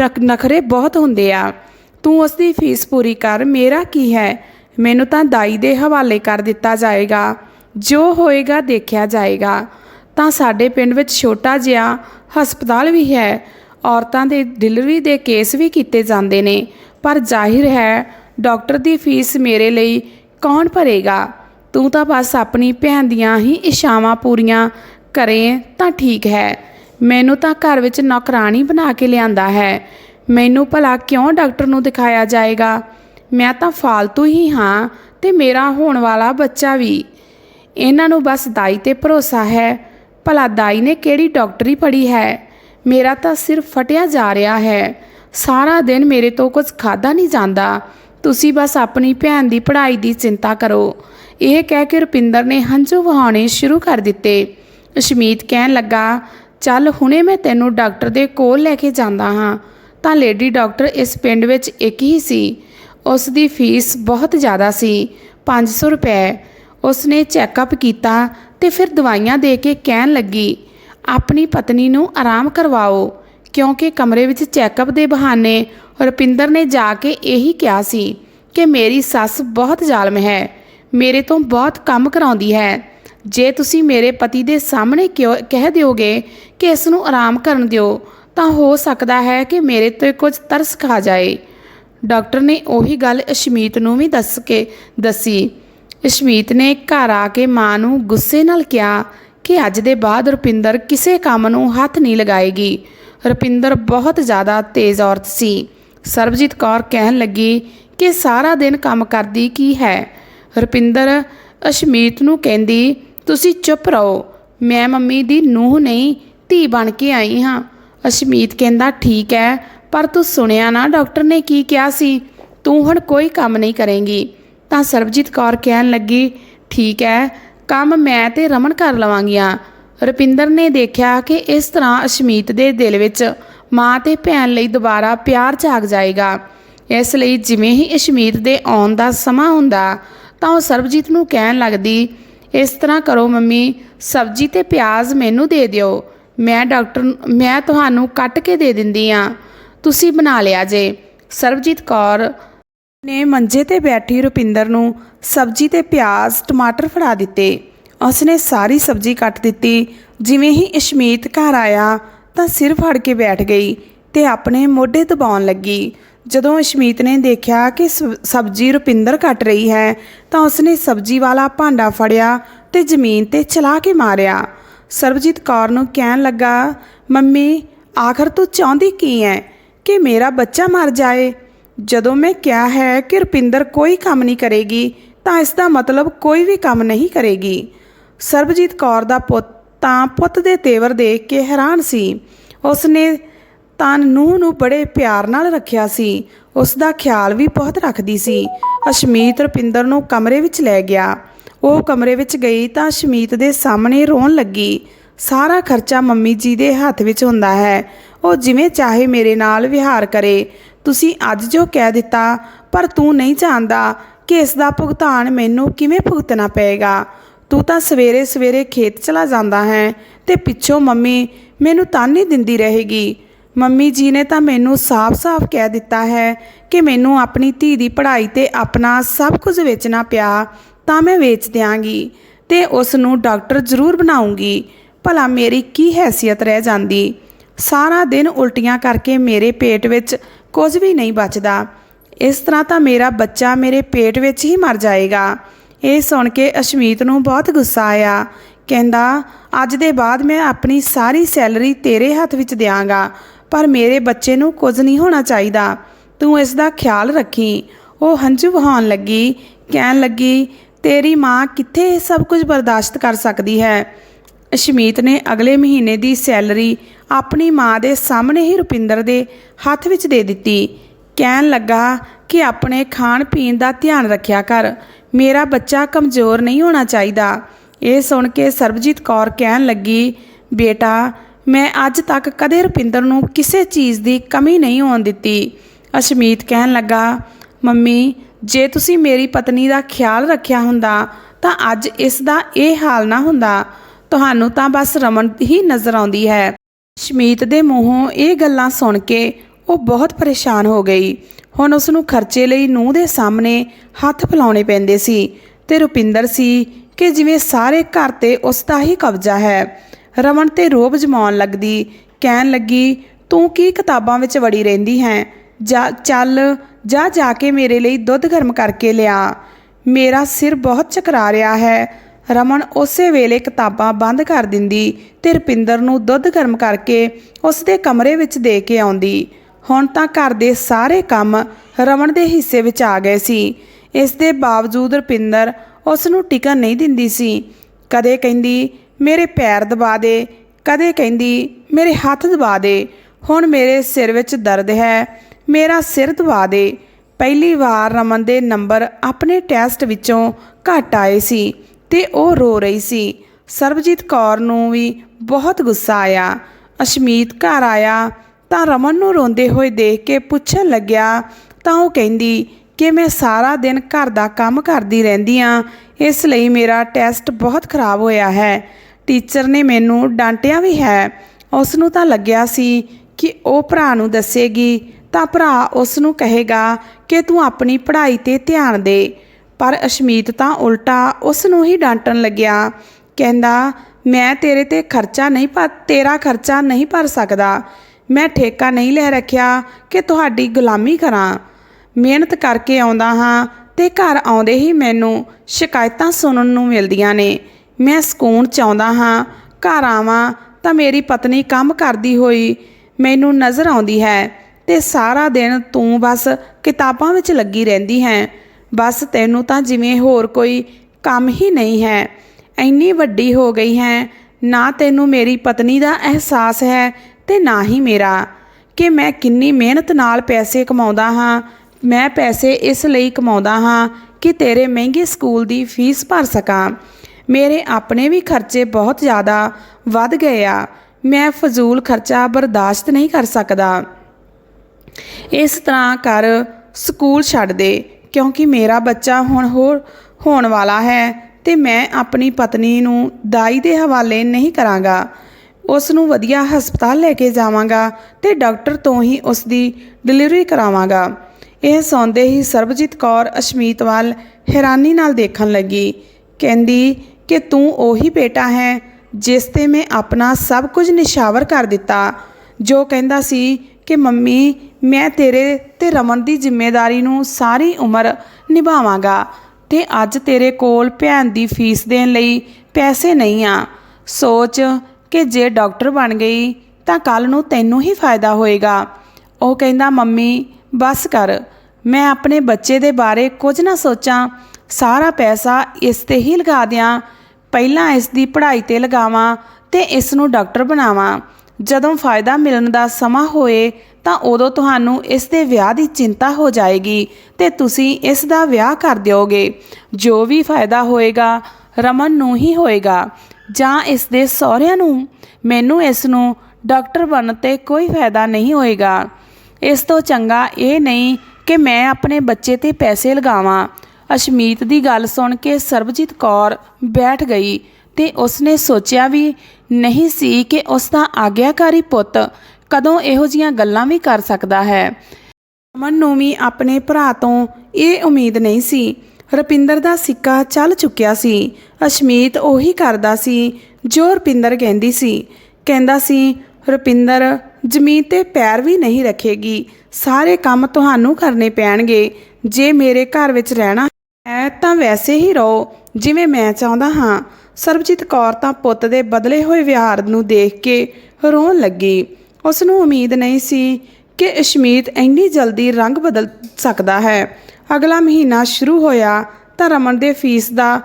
ਨਖ- ਨਖਰੇ ਬਹੁਤ ਹੁੰਦੇ ਆ। ਤੂੰ ਉਸ ਦੀ ਫੀਸ ਪੂਰੀ ਕਰ, ਮੇਰਾ ਕੀ ਹੈ? ਮੈਨੂੰ ਤਾਂ ਦਾਈ ਦੇ ਹਵਾਲੇ ਕਰ ਦਿੱਤਾ ਜਾਏਗਾ, ਜੋ ਹੋਏਗਾ ਦੇਖਿਆ ਜਾਏਗਾ। ਤਾਂ ਸਾਡੇ ਪਿੰਡ ਵਿੱਚ ਛੋਟਾ ਜਿਹਾ ਹਸਪਤਾਲ ਵੀ ਹੈ, ਔਰਤਾਂ ਦੇ ਡਿਲੀਵਰੀ ਦੇ ਕੇਸ ਵੀ ਕੀਤੇ ਜਾਂਦੇ ਨੇ। ਪਰ ਜ਼ਾਹਿਰ ਹੈ, ਡਾਕਟਰ ਦੀ ਫੀਸ ਮੇਰੇ ਲਈ ਕੌਣ ਭਰੇਗਾ? ਤੂੰ ਤਾਂ ਬਸ ਆਪਣੀ ਭੈਣ ਦੀਆਂ ਹੀ ਇਸ਼ਾਵਾਂ ਪੂਰੀਆਂ ਕਰੇ ਤਾਂ ਠੀਕ ਹੈ। ਮੈਨੂੰ ਤਾਂ ਘਰ ਵਿੱਚ ਨੌਕਰਾਨੀ ਬਣਾ ਕੇ ਲਿਆਂਦਾ ਹੈ। ਮੈਨੂੰ ਭਲਾ ਕਿਉਂ ਡਾਕਟਰ ਨੂੰ ਦਿਖਾਇਆ ਜਾਏਗਾ? ਮੈਂ ਤਾਂ ਫਾਲਤੂ ਹੀ ਹਾਂ ਤੇ ਮੇਰਾ ਹੋਣ ਵਾਲਾ ਬੱਚਾ ਵੀ। ਇਹਨਾਂ ਨੂੰ ਬਸ ਦਾਈ ਤੇ ਭਰੋਸਾ ਹੈ। ਭਲਾ ਦਾਈ ਨੇ ਕਿਹੜੀ ਡਾਕਟਰੀ ਪੜ੍ਹੀ ਹੈ? ਮੇਰਾ ਤਾਂ ਸਿਰ ਫਟਿਆ ਜਾ ਰਿਹਾ ਹੈ। ਸਾਰਾ ਦਿਨ ਮੇਰੇ ਤੋਂ ਕੁਝ ਖਾਦਾ ਨਹੀਂ ਜਾਂਦਾ। ਤੁਸੀਂ ਬਸ ਆਪਣੀ ਭੈਣ ਦੀ ਪੜ੍ਹਾਈ ਦੀ ਚਿੰਤਾ ਕਰੋ। ਇਹ ਕਹਿ ਕੇ ਰੁਪਿੰਦਰ ਨੇ ਹੰਝੂ ਵਹਾਉਣੇ ਸ਼ੁਰੂ ਕਰ ਦਿੱਤੇ। ਅਸ਼ਮੀਤ ਕਹਿਣ ਲੱਗਾ, ਚੱਲ ਹੁਣੇ ਮੈਂ ਤੈਨੂੰ ਡਾਕਟਰ ਦੇ ਕੋਲ ਲੈ ਕੇ ਜਾਂਦਾ ਹਾਂ। ਤਾਂ ਲੇਡੀ ਡਾਕਟਰ ਇਸ ਪਿੰਡ ਵਿੱਚ ਇੱਕ ਹੀ ਸੀ। ਉਸ ਦੀ ਫੀਸ ਬਹੁਤ ਜ਼ਿਆਦਾ ਸੀ 500 ਰੁਪਏ। ਉਸ ਨੇ ਚੈੱਕਅਪ ਕੀਤਾ ਤੇ ਫਿਰ ਦਵਾਈਆਂ ਦੇ ਕੇ ਕਹਿਣ ਲੱਗੀ, ਆਪਣੀ ਪਤਨੀ ਨੂੰ ਆਰਾਮ ਕਰਵਾਓ, ਕਿਉਂਕਿ ਕਮਰੇ ਵਿੱਚ ਚੈੱਕਅਪ ਦੇ ਬਹਾਨੇ ਰੁਪਿੰਦਰ ਨੇ ਜਾ ਕੇ ਇਹੀ ਕਿਹਾ ਸੀ ਕਿ ਮੇਰੀ ਸੱਸ ਬਹੁਤ ਜ਼ਾਲਮ ਹੈ, ਮੇਰੇ ਤੋਂ ਬਹੁਤ ਕੰਮ ਕਰਾਉਂਦੀ ਹੈ। ਜੇ ਤੁਸੀਂ ਮੇਰੇ ਪਤੀ ਦੇ ਸਾਹਮਣੇ ਕਿਉਂ ਕਹਿ ਦਿਓਗੇ ਕਿ ਇਸ ਨੂੰ ਆਰਾਮ ਕਰਨ ਦਿਓ ਤਾਂ ਹੋ ਸਕਦਾ ਹੈ ਕਿ ਮੇਰੇ ਤੇ ਕੁਝ ਤਰਸ ਖਾ ਜਾਏ। ਡਾਕਟਰ ਨੇ ਉਹੀ ਗੱਲ ਅਸ਼ਮੀਤ ਨੂੰ ਵੀ ਦੱਸ ਕੇ ਦੱਸੀ। ਅਸ਼ਮੀਤ ਨੇ ਘਰ ਆ ਕੇ ਮਾਂ ਨੂੰ ਗੁੱਸੇ ਨਾਲ ਕਿਹਾ ਕਿ ਅੱਜ ਦੇ ਬਾਅਦ ਰੁਪਿੰਦਰ ਕਿਸੇ ਕੰਮ ਨੂੰ ਹੱਥ ਨਹੀਂ ਲਗਾਏਗੀ। ਰੁਪਿੰਦਰ ਬਹੁਤ ਜ਼ਿਆਦਾ ਤੇਜ਼ ਔਰਤ ਸੀ। ਸਰਬਜੀਤ ਕੌਰ ਕਹਿਣ ਲੱਗੀ ਕਿ ਸਾਰਾ ਦਿਨ ਕੰਮ ਕਰਦੀ ਕੀ ਹੈ? ਰੁਪਿੰਦਰ ਅਸ਼ਮੀਤ ਨੂੰ ਕਹਿੰਦੀ, ਤੁਸੀਂ ਚੁੱਪ ਰਹੋ। ਮੈਂ ਮੰਮੀ ਦੀ ਨੂੰਹ ਨਹੀਂ, ਧੀ ਬਣ ਕੇ ਆਈ ਹਾਂ। ਅਸ਼ਮੀਤ ਕਹਿੰਦਾ, ਠੀਕ ਹੈ ਪਰ ਤੂੰ ਸੁਣਿਆ ਨਾ, ਡਾਕਟਰ ਨੇ ਕੀ ਕਿਹਾ ਸੀ? ਤੂੰ ਹੁਣ ਕੋਈ ਕੰਮ ਨਹੀਂ ਕਰੇਂਗੀ। ਤਾਂ ਸਰਬਜੀਤ ਕੌਰ ਕਹਿਣ ਲੱਗੀ, ਠੀਕ ਹੈ ਕੰਮ ਮੈਂ ਤੇ ਰਮਨ ਕਰ ਲਵਾਂਗੀਆਂ। ਰੁਪਿੰਦਰ ਨੇ ਦੇਖਿਆ ਕਿ ਇਸ ਤਰ੍ਹਾਂ ਅਸ਼ਮੀਤ ਦੇ ਦਿਲ ਵਿੱਚ ਮਾਂ ਤੇ ਭੈਣ ਲਈ ਦੁਬਾਰਾ ਪਿਆਰ ਜਾਗ ਜਾਏਗਾ। ਇਸ ਲਈ ਜਿਵੇਂ ਹੀ ਅਸ਼ਮੀਤ ਦੇ ਆਉਣ ਦਾ ਸਮਾਂ ਹੁੰਦਾ, ਤਾਂ ਉਹ ਸਰਬਜੀਤ ਨੂੰ ਕਹਿਣ ਲੱਗਦੀ, ਇਸ ਤਰ੍ਹਾਂ ਕਰੋ ਮੰਮੀ, ਸਬਜ਼ੀ ਤੇ ਪਿਆਜ਼ ਮੈਨੂੰ ਦੇ ਦਿਓ। ਮੈਂ ਡਾਕਟਰ ਮੈਂ ਤੁਹਾਨੂੰ ਕੱਟ ਕੇ ਦੇ ਦਿੰਦੀ ਆ ਤੁਸੀਂ ਬਣਾ ਲਿਆ ਜੇ। ਸਰਬਜੀਤ ਕੌਰ ਨੇ ਮੰਜੇ ਤੇ ਬੈਠੀ ਰੁਪਿੰਦਰ ਨੂੰ ਸਬਜ਼ੀ ਤੇ ਪਿਆਜ਼, ਟਮਾਟਰ ਫੜਾ ਦਿੱਤੇ। ਉਸਨੇ ਸਾਰੀ ਸਬਜ਼ੀ ਕੱਟ ਦਿੱਤੀ। ਜਿਵੇਂ ਹੀ ਇਸ਼ਮੀਤ ਘਰ ਆਇਆ, ਤਾਂ ਸਿਰ ਫੜ ਕੇ ਬੈਠ ਗਈ ਤੇ ਆਪਣੇ ਮੋਢੇ ਦਬਾਉਣ ਲੱਗੀ। ਜਦੋਂ ਇਸ਼ਮੀਤ ਨੇ ਦੇਖਿਆ ਕਿ ਸਬਜ਼ੀ ਰੁਪਿੰਦਰ ਕੱਟ ਰਹੀ ਹੈ, ਤਾਂ ਉਸਨੇ ਸਬਜ਼ੀ ਵਾਲਾ ਭਾਂਡਾ ਫੜਿਆ ਤੇ ਜ਼ਮੀਨ ਤੇ ਚਲਾ ਕੇ ਮਾਰਿਆ। ਸਰਬਜੀਤ ਕੌਰ ਨੂੰ ਕਹਿਣ ਲੱਗਾ, ਮੰਮੀ, ਆਖਰ ਤੂੰ ਚਾਹੁੰਦੀ ਕੀ ਹੈ ਕਿ ਮੇਰਾ ਬੱਚਾ ਮਰ ਜਾਏ? ਜਦੋਂ ਮੈਂ ਕਿਹਾ ਹੈ ਕਿ ਰੁਪਿੰਦਰ ਕੋਈ ਕੰਮ ਨਹੀਂ ਕਰੇਗੀ, ਤਾਂ ਇਸ ਦਾ ਮਤਲਬ ਕੋਈ ਵੀ ਕੰਮ ਨਹੀਂ ਕਰੇਗੀ। ਸਰਬਜੀਤ ਕੌਰ ਦਾ ਪੁੱਤ ਤਾਂ ਪੁੱਤ ਦੇ ਤੇਵਰ ਦੇਖ ਕੇ ਹੈਰਾਨ ਸੀ। ਉਸਨੇ ਤਾਂ ਨੂੰਹ ਨੂੰ ਬੜੇ ਪਿਆਰ ਨਾਲ ਰੱਖਿਆ ਸੀ। ਉਸ ਦਾ ਖਿਆਲ ਵੀ ਬਹੁਤ ਰੱਖਦੀ ਸੀ। ਅਸ਼ਮੀਤ ਰੁਪਿੰਦਰ ਨੂੰ ਕਮਰੇ ਵਿੱਚ ਲੈ ਗਿਆ। ਉਹ ਕਮਰੇ ਵਿੱਚ ਗਈ ਤਾਂ ਸ਼ਮੀਤ ਦੇ ਸਾਹਮਣੇ ਰੋਣ ਲੱਗੀ। ਸਾਰਾ ਖਰਚਾ ਮੰਮੀ ਜੀ ਦੇ ਹੱਥ ਵਿੱਚ ਹੁੰਦਾ ਹੈ। ਉਹ ਜਿਵੇਂ ਚਾਹੇ ਮੇਰੇ ਨਾਲ ਵਿਹਾਰ ਕਰੇ। ਤੁਸੀਂ ਅੱਜ ਜੋ ਕਹਿ ਦਿੱਤਾ, ਪਰ ਤੂੰ ਨਹੀਂ ਜਾਣਦਾ ਕਿ ਇਸ ਦਾ ਭੁਗਤਾਨ ਮੈਨੂੰ ਕਿਵੇਂ ਭੁਗਤਣਾ ਪਏਗਾ। ਤੂੰ ਤਾਂ ਸਵੇਰੇ ਸਵੇਰੇ ਖੇਤ ਚਲਾ ਜਾਂਦਾ ਹੈ ਤੇ ਪਿੱਛੋਂ ਮੰਮੀ ਮੈਨੂੰ ਤਾਨੀ ਦਿੰਦੀ ਰਹੇਗੀ। ਮੰਮੀ ਜੀ ਨੇ ਤਾਂ ਮੈਨੂੰ ਸਾਫ਼-ਸਾਫ਼ ਕਹਿ ਦਿੱਤਾ ਹੈ ਕਿ ਮੈਨੂੰ ਆਪਣੀ ਧੀ ਦੀ ਪੜ੍ਹਾਈ ਤੇ ਆਪਣਾ ਸਭ ਕੁਝ ਵੇਚਣਾ ਪਿਆ। ਤਾਂ ਮੈਂ ਵੇਚ ਦਿਆਂਗੀ ਤੇ ਉਸ ਨੂੰ ਡਾਕਟਰ ਜ਼ਰੂਰ ਬਣਾਉਂਗੀ। ਭਲਾ ਮੇਰੀ ਕੀ ਹੈਸੀਅਤ ਰਹਿ ਜਾਂਦੀ? ਸਾਰਾ ਦਿਨ ਉਲਟੀਆਂ ਕਰਕੇ ਮੇਰੇ ਪੇਟ ਵਿੱਚ ਕੁਝ ਵੀ ਨਹੀਂ ਬਚਦਾ। ਇਸ ਤਰ੍ਹਾਂ ਤਾਂ ਮੇਰਾ ਬੱਚਾ ਮੇਰੇ ਪੇਟ ਵਿੱਚ ਹੀ ਮਰ ਜਾਏਗਾ। ਇਹ ਸੁਣ ਕੇ ਅਸ਼ਮੀਤ ਨੂੰ ਬਹੁਤ ਗੁੱਸਾ ਆਇਆ। ਕਹਿੰਦਾ, ਅੱਜ ਦੇ ਬਾਅਦ ਮੈਂ ਆਪਣੀ ਸਾਰੀ ਸੈਲਰੀ ਤੇਰੇ ਹੱਥ ਵਿੱਚ ਦਿਆਂਗਾ, ਪਰ ਮੇਰੇ ਬੱਚੇ ਨੂੰ ਕੁਝ ਨਹੀਂ ਹੋਣਾ ਚਾਹੀਦਾ। ਤੂੰ ਇਸ ਦਾ ਖਿਆਲ ਰੱਖੀ। ਉਹ ਹੰਝੂ ਵਹਾਉਣ ਲੱਗੀ, ਕਹਿਣ ਲੱਗੀ ਤੇਰੀ ਮਾਂ ਕਿੱਥੇ ਇਹ ਸਭ ਕੁਝ ਬਰਦਾਸ਼ਤ ਕਰ ਸਕਦੀ ਹੈ? ਅਸ਼ਮੀਤ ਨੇ ਅਗਲੇ ਮਹੀਨੇ ਦੀ ਸੈਲਰੀ ਆਪਣੀ ਮਾਂ ਦੇ ਸਾਹਮਣੇ ਹੀ ਰੁਪਿੰਦਰ ਦੇ ਹੱਥ ਵਿੱਚ ਦੇ ਦਿੱਤੀ। ਕਹਿਣ ਲੱਗਾ ਕਿ ਆਪਣੇ ਖਾਣ ਪੀਣ ਦਾ ਧਿਆਨ ਰੱਖਿਆ ਕਰ। ਮੇਰਾ ਬੱਚਾ ਕਮਜ਼ੋਰ ਨਹੀਂ ਹੋਣਾ ਚਾਹੀਦਾ। ਇਹ ਸੁਣ ਕੇ ਸਰਬਜੀਤ ਕੌਰ ਕਹਿਣ ਲੱਗੀ, ਬੇਟਾ, ਮੈਂ ਅੱਜ ਤੱਕ ਕਦੇ ਰੁਪਿੰਦਰ ਨੂੰ ਕਿਸੇ ਚੀਜ਼ ਦੀ ਕਮੀ ਨਹੀਂ ਹੋਣ ਦਿੱਤੀ। ਅਸ਼ਮੀਤ ਕਹਿਣ ਲੱਗਾ, ਮੰਮੀ ਜੇ ਤੁਸੀਂ ਮੇਰੀ ਪਤਨੀ ਦਾ ਖਿਆਲ ਰੱਖਿਆ ਹੁੰਦਾ, ਤਾਂ ਅੱਜ ਇਸ ਦਾ ਇਹ ਹਾਲ ਨਾ ਹੁੰਦਾ। ਤੁਹਾਨੂੰ ਤਾਂ ਬਸ ਰਮਨ ਹੀ ਨਜ਼ਰ ਆਉਂਦੀ ਹੈ। ਸ਼ਮੀਤ ਦੇ ਮੂੰਹੋਂ ਇਹ ਗੱਲਾਂ ਸੁਣ ਕੇ ਉਹ ਬਹੁਤ ਪਰੇਸ਼ਾਨ ਹੋ ਗਈ। ਹੁਣ ਉਸ ਨੂੰ ਖਰਚੇ ਲਈ ਨੂੰਹ ਦੇ ਸਾਹਮਣੇ ਹੱਥ ਫਲਾਉਣੇ ਪੈਂਦੇ ਸੀ ਤੇ ਰੁਪਿੰਦਰ ਸੀ ਕਿ ਜਿਵੇਂ ਸਾਰੇ ਘਰ ਤੇ ਉਸ ਦਾ ਹੀ ਕਬਜ਼ਾ ਹੈ। ਰਮਨ ਤੇ ਰੋਬ ਜਮਾਉਣ ਲੱਗਦੀ, ਕਹਿਣ ਲੱਗੀ, ਤੂੰ ਕੀ ਕਿਤਾਬਾਂ ਵਿੱਚ ਵੜੀ ਰਹਿੰਦੀ ਹੈ? ਜਾ, ਚੱਲ ਜਾ ਜਾ ਕੇ ਮੇਰੇ ਲਈ ਦੁੱਧ ਗਰਮ ਕਰਕੇ ਲਿਆ। ਮੇਰਾ ਸਿਰ ਬਹੁਤ ਚਕਰਾ ਰਿਹਾ ਹੈ। ਰਮਨ ਉਸੇ ਵੇਲੇ ਕਿਤਾਬਾਂ ਬੰਦ ਕਰ ਦਿੰਦੀ ਤੇ ਰੁਪਿੰਦਰ ਨੂੰ ਦੁੱਧ ਗਰਮ ਕਰਕੇ ਉਸ ਦੇ ਕਮਰੇ ਵਿੱਚ ਦੇ ਕੇ ਆਉਂਦੀ। ਹੁਣ ਤਾਂ ਘਰ ਦੇ ਸਾਰੇ ਕੰਮ ਰਮਨ ਦੇ ਹਿੱਸੇ ਵਿੱਚ ਆ ਗਏ ਸੀ। ਇਸ ਦੇ ਬਾਵਜੂਦ ਰੁਪਿੰਦਰ ਉਸ ਨੂੰ ਟਿਕਣ ਨਹੀਂ ਦਿੰਦੀ ਸੀ। ਕਦੇ ਕਹਿੰਦੀ, ਮੇਰੇ ਪੈਰ ਦਬਾ ਦੇ। ਕਦੇ ਕਹਿੰਦੀ, ਮੇਰੇ ਹੱਥ ਦਬਾ ਦੇ। ਹੁਣ ਮੇਰੇ ਸਿਰ ਵਿੱਚ ਦਰਦ ਹੈ। ਮੇਰਾ ਸਿਰ ਦਵਾ ਦੇ। ਪਹਿਲੀ ਵਾਰ ਰਮਨ ਦੇ ਨੰਬਰ ਆਪਣੇ ਟੈਸਟ ਵਿੱਚੋਂ ਘੱਟ ਆਏ ਸੀ ਤੇ ਉਹ ਰੋ ਰਹੀ ਸੀ। ਸਰਬਜੀਤ ਕੌਰ ਨੂੰ ਵੀ ਬਹੁਤ ਗੁੱਸਾ ਆਇਆ। ਅਸ਼ਮੀਤ ਘਰ ਆਇਆ ਤਾਂ ਰਮਨ ਨੂੰ ਰੋਂਦੇ ਹੋਏ ਦੇਖ ਕੇ ਪੁੱਛਣ ਲੱਗਿਆ ਤਾਂ ਉਹ ਕਹਿੰਦੀ, ਕਿ ਮੈਂ ਸਾਰਾ ਦਿਨ ਘਰ ਦਾ ਕੰਮ ਕਰਦੀ ਰਹਿੰਦੀ ਆ, ਇਸ ਲਈ ਮੇਰਾ ਟੈਸਟ ਬਹੁਤ ਖਰਾਬ ਹੋਇਆ ਹੈ। ਟੀਚਰ ਨੇ ਮੈਨੂੰ ਡਾਂਟਿਆ ਵੀ ਹੈ। ਉਸ ਨੂੰ ਤਾਂ ਲੱਗਿਆ ਸੀ ਕਿ ਉਹ ਭਰਾ ਨੂੰ ਦੱਸੇਗੀ ਤਾਂ ਭਰਾ ਉਸ ਨੂੰ ਕਹੇਗਾ ਕਿ ਤੂੰ ਆਪਣੀ ਪੜ੍ਹਾਈ ਤੇ ਧਿਆਨ ਦੇ। ਪਰ ਅਸ਼ਮੀਤ ਤਾਂ ਉਲਟਾ ਉਸ ਨੂੰ ਹੀ ਡਾਂਟਣ ਲੱਗਿਆ। ਕਹਿੰਦਾ, ਮੈਂ ਤੇਰੇ ਤੇ ਖਰਚਾ ਨਹੀਂ ਭਰ, ਤੇਰਾ ਖਰਚਾ ਨਹੀਂ ਭਰ ਸਕਦਾ। ਮੈਂ ਠੇਕਾ ਨਹੀਂ ਲੈ ਰੱਖਿਆ ਕਿ ਤੁਹਾਡੀ ਗੁਲਾਮੀ ਕਰਾਂ। ਮਿਹਨਤ ਕਰਕੇ ਆਉਂਦਾ ਹਾਂ ਤੇ ਘਰ ਆਉਂਦੇ ਹੀ ਮੈਨੂੰ ਸ਼ਿਕਾਇਤਾਂ ਸੁਣਨ ਨੂੰ ਮਿਲਦੀਆਂ ਨੇ। ਮੈਂ ਸਕੂਨ ਚਾਹੁੰਦਾ ਹਾਂ, ਘਰ ਆਵਾਂ ਤਾਂ ਮੇਰੀ ਪਤਨੀ ਕੰਮ ਕਰਦੀ ਹੋਈ ਮੈਨੂੰ ਨਜ਼ਰ ਆਉਂਦੀ ਹੈ। ਤੇ ਸਾਰਾ ਦਿਨ ਤੂੰ ਬਸ ਕਿਤਾਬਾਂ ਵਿੱਚ ਲੱਗੀ ਰਹਿੰਦੀ ਹੈ। ਬਸ ਤੈਨੂੰ ਤਾਂ ਜਿਵੇਂ ਹੋਰ ਕੋਈ ਕੰਮ ਹੀ ਨਹੀਂ ਹੈ। ਇੰਨੀ ਵੱਡੀ ਹੋ ਗਈ ਹੈ। ਨਾ ਤੈਨੂੰ ਮੇਰੀ ਪਤਨੀ ਦਾ ਅਹਿਸਾਸ ਹੈ ਤੇ ਨਾ ਹੀ ਮੇਰਾ। ਕਿ ਮੈਂ ਕਿੰਨੀ ਮਿਹਨਤ ਨਾਲ ਪੈਸੇ ਕਮਾਉਂਦਾ ਹਾਂ। ਮੈਂ ਪੈਸੇ ਇਸ ਲਈ ਕਮਾਉਂਦਾ ਹਾਂ ਕਿ ਤੇਰੇ ਮਹਿੰਗੇ ਸਕੂਲ ਦੀ ਫੀਸ ਭਰ ਸਕਾਂ। ਮੇਰੇ ਆਪਣੇ ਵੀ ਖਰਚੇ ਬਹੁਤ ਜ਼ਿਆਦਾ ਵੱਧ ਗਏ ਆ। ਮੈਂ ਫਜ਼ੂਲ ਖਰਚਾ ਬਰਦਾਸ਼ਤ ਨਹੀਂ ਕਰ ਸਕਦਾ। ਇਸ ਤਰ੍ਹਾਂ ਕਰ ਸਕੂਲ ਛੱਡ ਦੇ, ਕਿਉਂਕਿ ਮੇਰਾ ਬੱਚਾ ਹੁਣ ਹੋਰ ਹੋਣ ਵਾਲਾ ਹੈ ਤੇ ਮੈਂ ਆਪਣੀ ਪਤਨੀ ਨੂੰ ਦਾਈ ਦੇ ਹਵਾਲੇ ਨਹੀਂ ਕਰਾਂਗਾ। ਉਸ ਨੂੰ ਵਧੀਆ ਹਸਪਤਾਲ ਲੈ ਕੇ ਜਾਵਾਂਗਾ ਤੇ ਡਾਕਟਰ ਤੋਂ ਹੀ ਉਸ ਦੀ ਡਿਲੀਵਰੀ ਕਰਾਵਾਂਗਾ। ਇਹ ਸੌਂਦੇ ਹੀ ਸਰਬਜੀਤ ਕੌਰ ਅਸ਼ਮੀਤ ਵੱਲ ਹੈਰਾਨੀ ਨਾਲ ਦੇਖਣ ਲੱਗੀ। ਕਹਿੰਦੀ ਕਿ ਤੂੰ ਉਹੀ ਬੇਟਾ ਹੈ ਜਿਸ ਤੇ ਮੈਂ ਆਪਣਾ ਸਭ ਕੁਝ ਨਿਸ਼ਾਵਰ ਕਰ ਦਿੱਤਾ। ਜੋ ਕਹਿੰਦਾ ਸੀ ਕਿ ਮੰਮੀ, ਮੈਂ ਤੇਰੇ ਤੇ ਰਮਨ ਦੀ ਜ਼ਿੰਮੇਵਾਰੀ ਨੂੰ ਸਾਰੀ ਉਮਰ ਨਿਭਾਵਾਂਗਾ ਤੇ ਅੱਜ ਤੇਰੇ ਕੋਲ ਭੈਣ ਦੀ ਫੀਸ ਦੇਣ ਲਈ ਪੈਸੇ ਨਹੀਂ ਆ। ਸੋਚ ਕਿ ਜੇ ਡਾਕਟਰ ਬਣ ਗਈ ਤਾਂ ਕੱਲ ਨੂੰ ਤੈਨੂੰ ਹੀ ਫਾਇਦਾ ਹੋਏਗਾ। ਉਹ ਕਹਿੰਦਾ, ਮੰਮੀ, ਬਸ ਕਰ। ਮੈਂ ਆਪਣੇ ਬੱਚੇ ਦੇ ਬਾਰੇ ਕੁਝ ਨਾ ਸੋਚਾਂ। ਸਾਰਾ ਪੈਸਾ ਇਸ ਤੇ ਹੀ ਲਗਾ ਦਿਆਂ। ਪਹਿਲਾਂ ਇਸ ਦੀ ਪੜ੍ਹਾਈ ਤੇ ਲਗਾਵਾਂ ਤੇ ਇਸ ਨੂੰ ਡਾਕਟਰ ਬਣਾਵਾਂ। ਜਦੋਂ ਫਾਇਦਾ ਮਿਲਣ ਦਾ ਸਮਾਂ ਹੋਏ ਤਾਂ ਉਦੋਂ ਤੁਹਾਨੂੰ ਇਸ ਦੇ ਵਿਆਹ ਦੀ ਚਿੰਤਾ ਹੋ ਜਾਏਗੀ ਤੇ ਤੁਸੀਂ ਇਸ ਦਾ ਵਿਆਹ ਕਰ ਦਿਓਗੇ। ਜੋ ਵੀ ਫਾਇਦਾ ਹੋਏਗਾ, ਰਮਨ ਨੂੰ ਹੀ ਹੋਏਗਾ। ਜਾਂ ਇਸ ਦੇ ਸਹੁਰਿਆਂ ਨੂੰ? ਮੈਨੂੰ ਇਸ ਨੂੰ ਡਾਕਟਰ ਬਣਨ ਤੇ ਕੋਈ ਫਾਇਦਾ ਨਹੀਂ ਹੋਏਗਾ। ਇਸ ਤੋਂ ਚੰਗਾ ਇਹ ਨਹੀਂ ਕਿ ਮੈਂ ਆਪਣੇ ਬੱਚੇ ਤੇ ਪੈਸੇ ਲਗਾਵਾਂ। ਅਸ਼ਮੀਤ ਦੀ ਗੱਲ ਸੁਣ ਕੇ ਸਰਬਜੀਤ ਕੌਰ ਬੈਠ ਗਈ। ਤੇ ਉਸਨੇ ਸੋਚਿਆ ਵੀ ਨਹੀਂ ਸੀ ਕਿ ਉਸ ਦਾ ਆਗਿਆਕਾਰੀ ਪੁੱਤ ਕਦੋਂ ਇਹੋ ਜੀਆਂ ਗੱਲਾਂ ਵੀ ਕਰ ਸਕਦਾ ਹੈ। ਅਮਨ ਨੂੰ ਵੀ ਆਪਣੇ ਭਰਾ ਤੋਂ ਇਹ ਉਮੀਦ ਨਹੀਂ ਸੀ। ਰੁਪਿੰਦਰ ਦਾ ਸਿੱਕਾ ਚੱਲ ਚੁੱਕਿਆ ਸੀ। ਅਸ਼ਮੀਤ ਉਹੀ ਕਰਦਾ ਸੀ ਜੋ ਰੁਪਿੰਦਰ ਕਹਿੰਦੀ ਸੀ। ਕਹਿੰਦਾ ਸੀ, ਰੁਪਿੰਦਰ, ਜ਼ਮੀਨ ਤੇ ਪੈਰ ਵੀ ਨਹੀਂ ਰੱਖੇਗੀ। ਸਾਰੇ ਕੰਮ ਤੁਹਾਨੂੰ ਕਰਨੇ ਪੈਣਗੇ। ਜੇ ਮੇਰੇ ਘਰ ਵਿੱਚ ਰਹਿਣਾ ਹੈ ਤਾਂ ਵੈਸੇ ਹੀ ਰਹੋ, ਜਿਵੇਂ ਮੈਂ ਚਾਹੁੰਦਾ ਹਾਂ। ਸਰਬਜੀਤ ਕੌਰ ਤਾਂ ਪੁੱਤ ਦੇ ਬਦਲੇ ਹੋਏ ਵਿਹਾਰ ਨੂੰ ਦੇਖ ਕੇ ਰੋਣ ਲੱਗੀ। ਉਸ ਨੂੰ ਉਮੀਦ ਨਹੀਂ ਸੀ ਕਿ ਅਸ਼ਮੀਤ ਇੰਨੀ ਜਲਦੀ ਰੰਗ ਬਦਲ ਸਕਦਾ ਹੈ। ਅਗਲਾ ਮਹੀਨਾ ਸ਼ੁਰੂ ਹੋਇਆ ਤਾਂ ਰਮਨ ਦੇ ਫੀਸ ਦਾ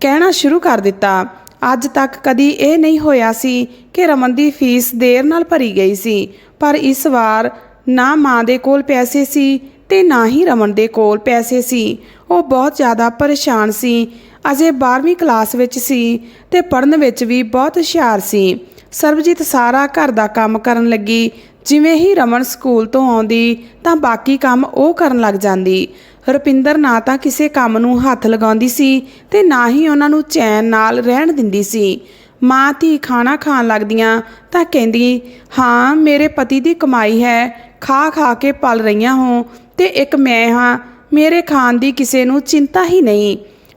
ਕਹਿਣਾ ਸ਼ੁਰੂ ਕਰ ਦਿੱਤਾ। ਅੱਜ ਤੱਕ ਕਦੀ ਇਹ ਨਹੀਂ ਹੋਇਆ ਸੀ ਕਿ ਰਮਨ ਦੀ ਫੀਸ ਦੇਰ ਨਾਲ ਭਰੀ ਗਈ ਸੀ, ਪਰ ਇਸ ਵਾਰ ਨਾ ਮਾਂ ਦੇ ਕੋਲ ਪੈਸੇ ਸੀ ਤੇ ਨਾ ਹੀ ਰਮਨ ਦੇ ਕੋਲ ਪੈਸੇ ਸੀ। ਉਹ ਬਹੁਤ ਜ਼ਿਆਦਾ ਪਰੇਸ਼ਾਨ ਸੀ ਅਜੇ 12ਵੀਂ ਕਲਾਸ ਵਿੱਚ ਸੀ ਤੇ ਪੜ੍ਹਨ ਵਿੱਚ ਵੀ ਬਹੁਤ ਹੁਸ਼ਿਆਰ ਸੀ। ਸਰਬਜੀਤ ਸਾਰਾ ਘਰ ਦਾ ਕੰਮ ਕਰਨ ਲੱਗੀ। ਜਿਵੇਂ ਹੀ ਰਮਨ ਸਕੂਲ ਤੋਂ ਆਉਂਦੀ ਤਾਂ ਬਾਕੀ ਕੰਮ ਉਹ ਕਰਨ ਲੱਗ ਜਾਂਦੀ। ਰੁਪਿੰਦਰ ਨਾ ਤਾਂ ਕਿਸੇ ਕੰਮ ਨੂੰ ਹੱਥ ਲਗਾਉਂਦੀ ਸੀ ਤੇ ਨਾ ਹੀ ਉਹਨਾਂ ਨੂੰ ਚੈਨ ਨਾਲ ਰਹਿਣ ਦਿੰਦੀ ਸੀ। ਮਾਂ ਧੀ ਖਾਣਾ ਖਾਣ ਲੱਗਦੀਆਂ ਤਾਂ ਕਹਿੰਦੀ, ਹਾਂ, ਮੇਰੇ ਪਤੀ ਦੀ ਕਮਾਈ ਹੈ। ਖਾ ਖਾ ਕੇ ਪਲ ਰਹੀਆਂ ਹੋ ਤੇ ਇੱਕ ਮੈਂ ਹਾਂ। ਮੇਰੇ ਖਾਣ ਦੀ ਕਿਸੇ ਨੂੰ ਚਿੰਤਾ ਹੀ ਨਹੀਂ।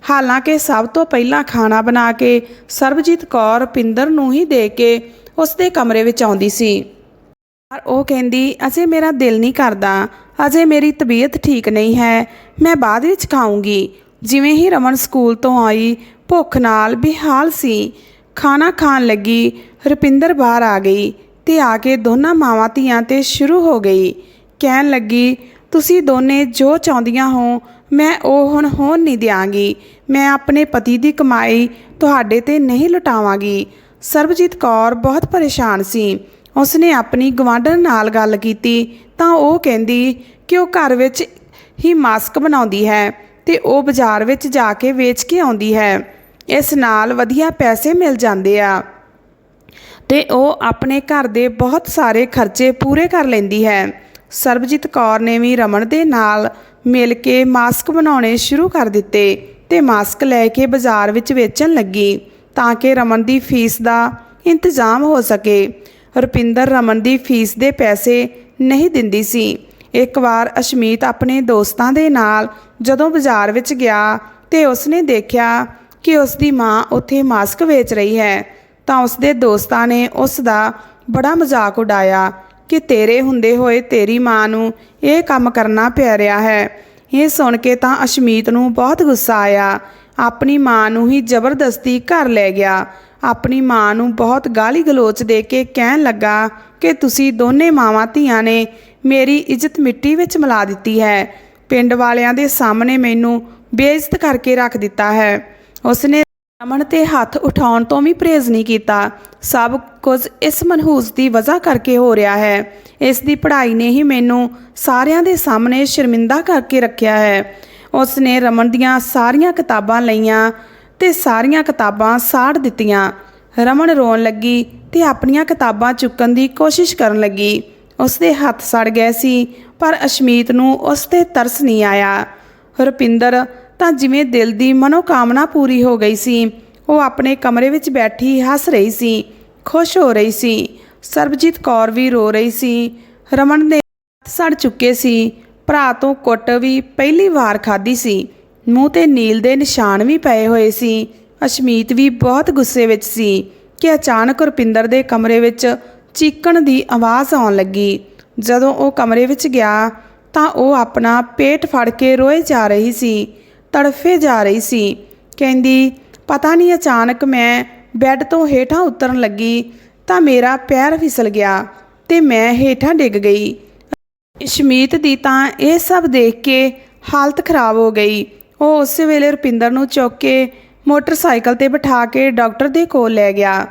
ਹਾਲਾਂਕਿ ਸਭ ਤੋਂ ਪਹਿਲਾਂ ਖਾਣਾ ਬਣਾ ਕੇ ਸਰਬਜੀਤ ਕੌਰ ਪਿੰਦਰ ਨੂੰ ਹੀ ਦੇ ਕੇ ਉਸ ਦੇ ਕਮਰੇ ਵਿੱਚ ਆਉਂਦੀ ਸੀ। ਪਰ ਉਹ ਕਹਿੰਦੀ, ਅਜੇ ਮੇਰਾ ਦਿਲ ਨਹੀਂ ਕਰਦਾ। ਅਜੇ ਮੇਰੀ ਤਬੀਅਤ ਠੀਕ ਨਹੀਂ ਹੈ। ਮੈਂ ਬਾਅਦ ਵਿੱਚ ਖਾਊਂਗੀ। ਜਿਵੇਂ ਹੀ ਰਮਨ ਸਕੂਲ ਤੋਂ ਆਈ, ਭੁੱਖ ਨਾਲ ਬਿਹਾਲ ਸੀ। ਖਾਣਾ ਖਾਣ ਲੱਗੀ, ਰੁਪਿੰਦਰ ਬਾਹਰ ਆ ਗਈ ਤੇ ਆ ਕੇ ਦੋਨਾਂ ਮਾਵਾਂ ਧੀਆਂ ਤੇ ਸ਼ੁਰੂ ਹੋ ਗਈ। ਕਹਿਣ ਲੱਗੀ ਤੁਸੀਂ ਦੋਨੇ ਜੋ ਚਾਹੁੰਦੀਆਂ ਹੋ, ਮੈਂ ਉਹ ਹੁਣ ਹੋਣ ਨਹੀਂ ਦਿਆਂਗੀ। ਮੈਂ ਆਪਣੇ ਪਤੀ ਦੀ ਕਮਾਈ ਤੁਹਾਡੇ ਤੇ ਨਹੀਂ ਲੁਟਾਵਾਂਗੀ। ਸਰਬਜੀਤ ਕੌਰ ਬਹੁਤ ਪਰੇਸ਼ਾਨ ਸੀ। ਉਸਨੇ ਆਪਣੀ ਗਵਾਂਢਣ ਨਾਲ ਗੱਲ ਕੀਤੀ, ਤਾਂ ਉਹ ਕਹਿੰਦੀ ਕਿ ਉਹ ਘਰ ਵਿੱਚ ਹੀ ਮਾਸਕ ਬਣਾਉਂਦੀ ਹੈ ਤੇ ਉਹ ਬਾਜ਼ਾਰ ਵਿੱਚ ਜਾ ਕੇ ਵੇਚ ਕੇ ਆਉਂਦੀ ਹੈ। ਇਸ ਨਾਲ ਵਧੀਆ ਪੈਸੇ ਮਿਲ ਜਾਂਦੇ ਆ। ਤੇ ਉਹ ਆਪਣੇ ਘਰ ਦੇ ਬਹੁਤ ਸਾਰੇ ਖਰਚੇ ਪੂਰੇ ਕਰ ਲੈਂਦੀ ਹੈ। ਸਰਬਜੀਤ ਕੌਰ ਨੇ ਵੀ ਰਮਨ ਦੇ ਨਾਲ ਮਿਲ ਕੇ ਮਾਸਕ ਬਣਾਉਣੇ ਸ਼ੁਰੂ ਕਰ ਦਿੱਤੇ ਤੇ ਮਾਸਕ ਲੈ ਕੇ ਬਾਜ਼ਾਰ ਵਿੱਚ ਵੇਚਣ ਲੱਗੀ ਤਾਂ ਕਿ ਰਮਨ ਦੀ ਫੀਸ ਦਾ ਇੰਤਜ਼ਾਮ ਹੋ ਸਕੇ। ਰੁਪਿੰਦਰ ਰਮਨ ਦੀ ਫੀਸ ਦੇ ਪੈਸੇ ਨਹੀਂ ਦਿੰਦੀ ਸੀ। ਇੱਕ ਵਾਰ ਅਸ਼ਮੀਤ ਆਪਣੇ ਦੋਸਤਾਂ ਦੇ ਨਾਲ ਜਦੋਂ ਬਾਜ਼ਾਰ ਵਿੱਚ ਗਿਆ ਤੇ ਉਸਨੇ ਦੇਖਿਆ ਕਿ ਉਸ ਦੀ ਮਾਂ ਉੱਥੇ ਮਾਸਕ ਵੇਚ ਰਹੀ ਹੈ ਤਾਂ ਉਸ ਦੇ ਦੋਸਤਾਂ ਨੇ ਉਸ ਦਾ ਬੜਾ ਮਜ਼ਾਕ ਉਡਾਇਆ ਕਿ ਤੇਰੇ ਹੁੰਦੇ ਹੋਏ ਤੇਰੀ ਮਾਂ ਨੂੰ ਇਹ ਕੰਮ ਕਰਨਾ ਪੈ ਰਿਹਾ ਹੈ। ਇਹ ਸੁਣ ਕੇ ਤਾਂ ਅਸ਼ਮੀਤ ਨੂੰ ਬਹੁਤ ਗੁੱਸਾ ਆਇਆ। ਆਪਣੀ ਮਾਂ ਨੂੰ ਹੀ ਜ਼ਬਰਦਸਤੀ ਘਰ ਲੈ ਗਿਆ। ਆਪਣੀ ਮਾਂ ਨੂੰ ਬਹੁਤ ਗਾਲੀ ਗਲੋਚ ਦੇ ਕੇ ਕਹਿਣ ਲੱਗਾ ਕਿ ਤੁਸੀਂ ਦੋਨੇ ਮਾਵਾਂ ਧੀਆਂ ਨੇ, ਮੇਰੀ ਇੱਜ਼ਤ ਮਿੱਟੀ ਵਿੱਚ ਮਿਲਾ ਦਿੱਤੀ ਹੈ। ਪਿੰਡ ਵਾਲਿਆਂ ਦੇ ਸਾਹਮਣੇ ਮੈਨੂੰ ਬੇਇੱਜ਼ਤ ਕਰਕੇ ਰੱਖ ਦਿੱਤਾ ਹੈ। ਉਸਨੇ ਰਮਨ ਤੇ ਹੱਥ ਉਠਾਉਣ ਤੋਂ ਵੀ ਪਰਹੇਜ਼ ਨਹੀਂ ਕੀਤਾ। ਸਭ ਕੁਝ ਇਸ ਮਨਹੂਸ ਦੀ ਵਜ੍ਹਾ ਕਰਕੇ ਹੋ ਰਿਹਾ ਹੈ। ਇਸ ਦੀ ਪੜ੍ਹਾਈ ਨੇ ਹੀ ਮੈਨੂੰ ਸਾਰਿਆਂ ਦੇ ਸਾਹਮਣੇ ਸ਼ਰਮਿੰਦਾ ਕਰਕੇ ਰੱਖਿਆ ਹੈ। ਉਸ ਨੇ ਰਮਨ ਦੀਆਂ ਸਾਰੀਆਂ ਕਿਤਾਬਾਂ ਲਈਆਂ ਤੇ ਸਾਰੀਆਂ ਕਿਤਾਬਾਂ ਸਾੜ ਦਿੱਤੀਆਂ। ਰਮਨ ਰੋਣ ਲੱਗੀ ਤੇ ਆਪਣੀਆਂ ਕਿਤਾਬਾਂ ਚੁੱਕਣ ਦੀ ਕੋਸ਼ਿਸ਼ ਕਰਨ ਲੱਗੀ। ਉਸ ਦੇ ਹੱਥ ਸੜ ਗਏ ਸੀ, ਪਰ ਅਸ਼ਮੀਤ ਨੂੰ ਉਸ ਤੇ ਤਰਸ ਨਹੀਂ ਆਇਆ। ਰੁਪਿੰਦਰ ਤਾਂ ਜਿਵੇਂ ਦਿਲ ਦੀ ਮਨੋਕਾਮਨਾ ਪੂਰੀ ਹੋ ਗਈ ਸੀ, ਉਹ ਆਪਣੇ ਕਮਰੇ ਵਿੱਚ ਬੈਠੀ ਹੱਸ ਰਹੀ ਸੀ, ਖੁਸ਼ ਹੋ ਰਹੀ ਸੀ। ਸਰਬਜੀਤ ਕੌਰ ਵੀ ਰੋ ਰਹੀ ਸੀ। ਰਮਨ ਦੇ ਹੱਥ ਸੜ ਚੁੱਕੇ ਸੀ। ਭਰਾ ਤੋਂ ਕੁੱਟ ਵੀ ਪਹਿਲੀ ਵਾਰ ਖਾਧੀ ਸੀ। ਮੂੰਹ ਤੇ ਨੀਲ ਦੇ ਨਿਸ਼ਾਨ ਵੀ ਪਏ ਹੋਏ ਸੀ। ਅਸ਼ਮੀਤ ਵੀ ਬਹੁਤ ਗੁੱਸੇ ਵਿੱਚ ਸੀ ਕਿ ਅਚਾਨਕ ਰੁਪਿੰਦਰ ਦੇ ਕਮਰੇ ਵਿੱਚ ਚੀਕਣ ਦੀ ਆਵਾਜ਼ ਆਉਣ ਲੱਗੀ। ਜਦੋਂ ਉਹ ਕਮਰੇ ਵਿੱਚ ਗਿਆ, ਤਾਂ ਉਹ ਆਪਣਾ ਪੇਟ ਫੜ ਕੇ ਰੋਏ ਜਾ ਰਹੀ ਸੀ। ਤੜਫੇ ਜਾ ਰਹੀ ਸੀ। ਕਹਿੰਦੀ, ਪਤਾ ਨਹੀਂ ਅਚਾਨਕ ਮੈਂ ਬੈੱਡ ਤੋਂ ਹੇਠਾਂ ਉਤਰਨ ਲੱਗੀ ਤਾਂ ਮੇਰਾ ਪੈਰ ਫਿਸਲ ਗਿਆ ਤੇ ਮੈਂ ਹੇਠਾਂ ਡਿੱਗ ਗਈ। ਸ਼ਮੀਤ ਦੀ ਤਾਂ ਇਹ ਸਭ ਦੇਖ ਕੇ ਹਾਲਤ ਖਰਾਬ ਹੋ ਗਈ। ਉਹ ਉਸੇ ਵੇਲੇ ਰੁਪਿੰਦਰ ਨੂੰ ਚੁੱਕ ਕੇ ਮੋਟਰਸਾਈਕਲ ਤੇ ਬਿਠਾ ਕੇ ਡਾਕਟਰ ਦੇ ਕੋਲ ਲੈ ਗਿਆ।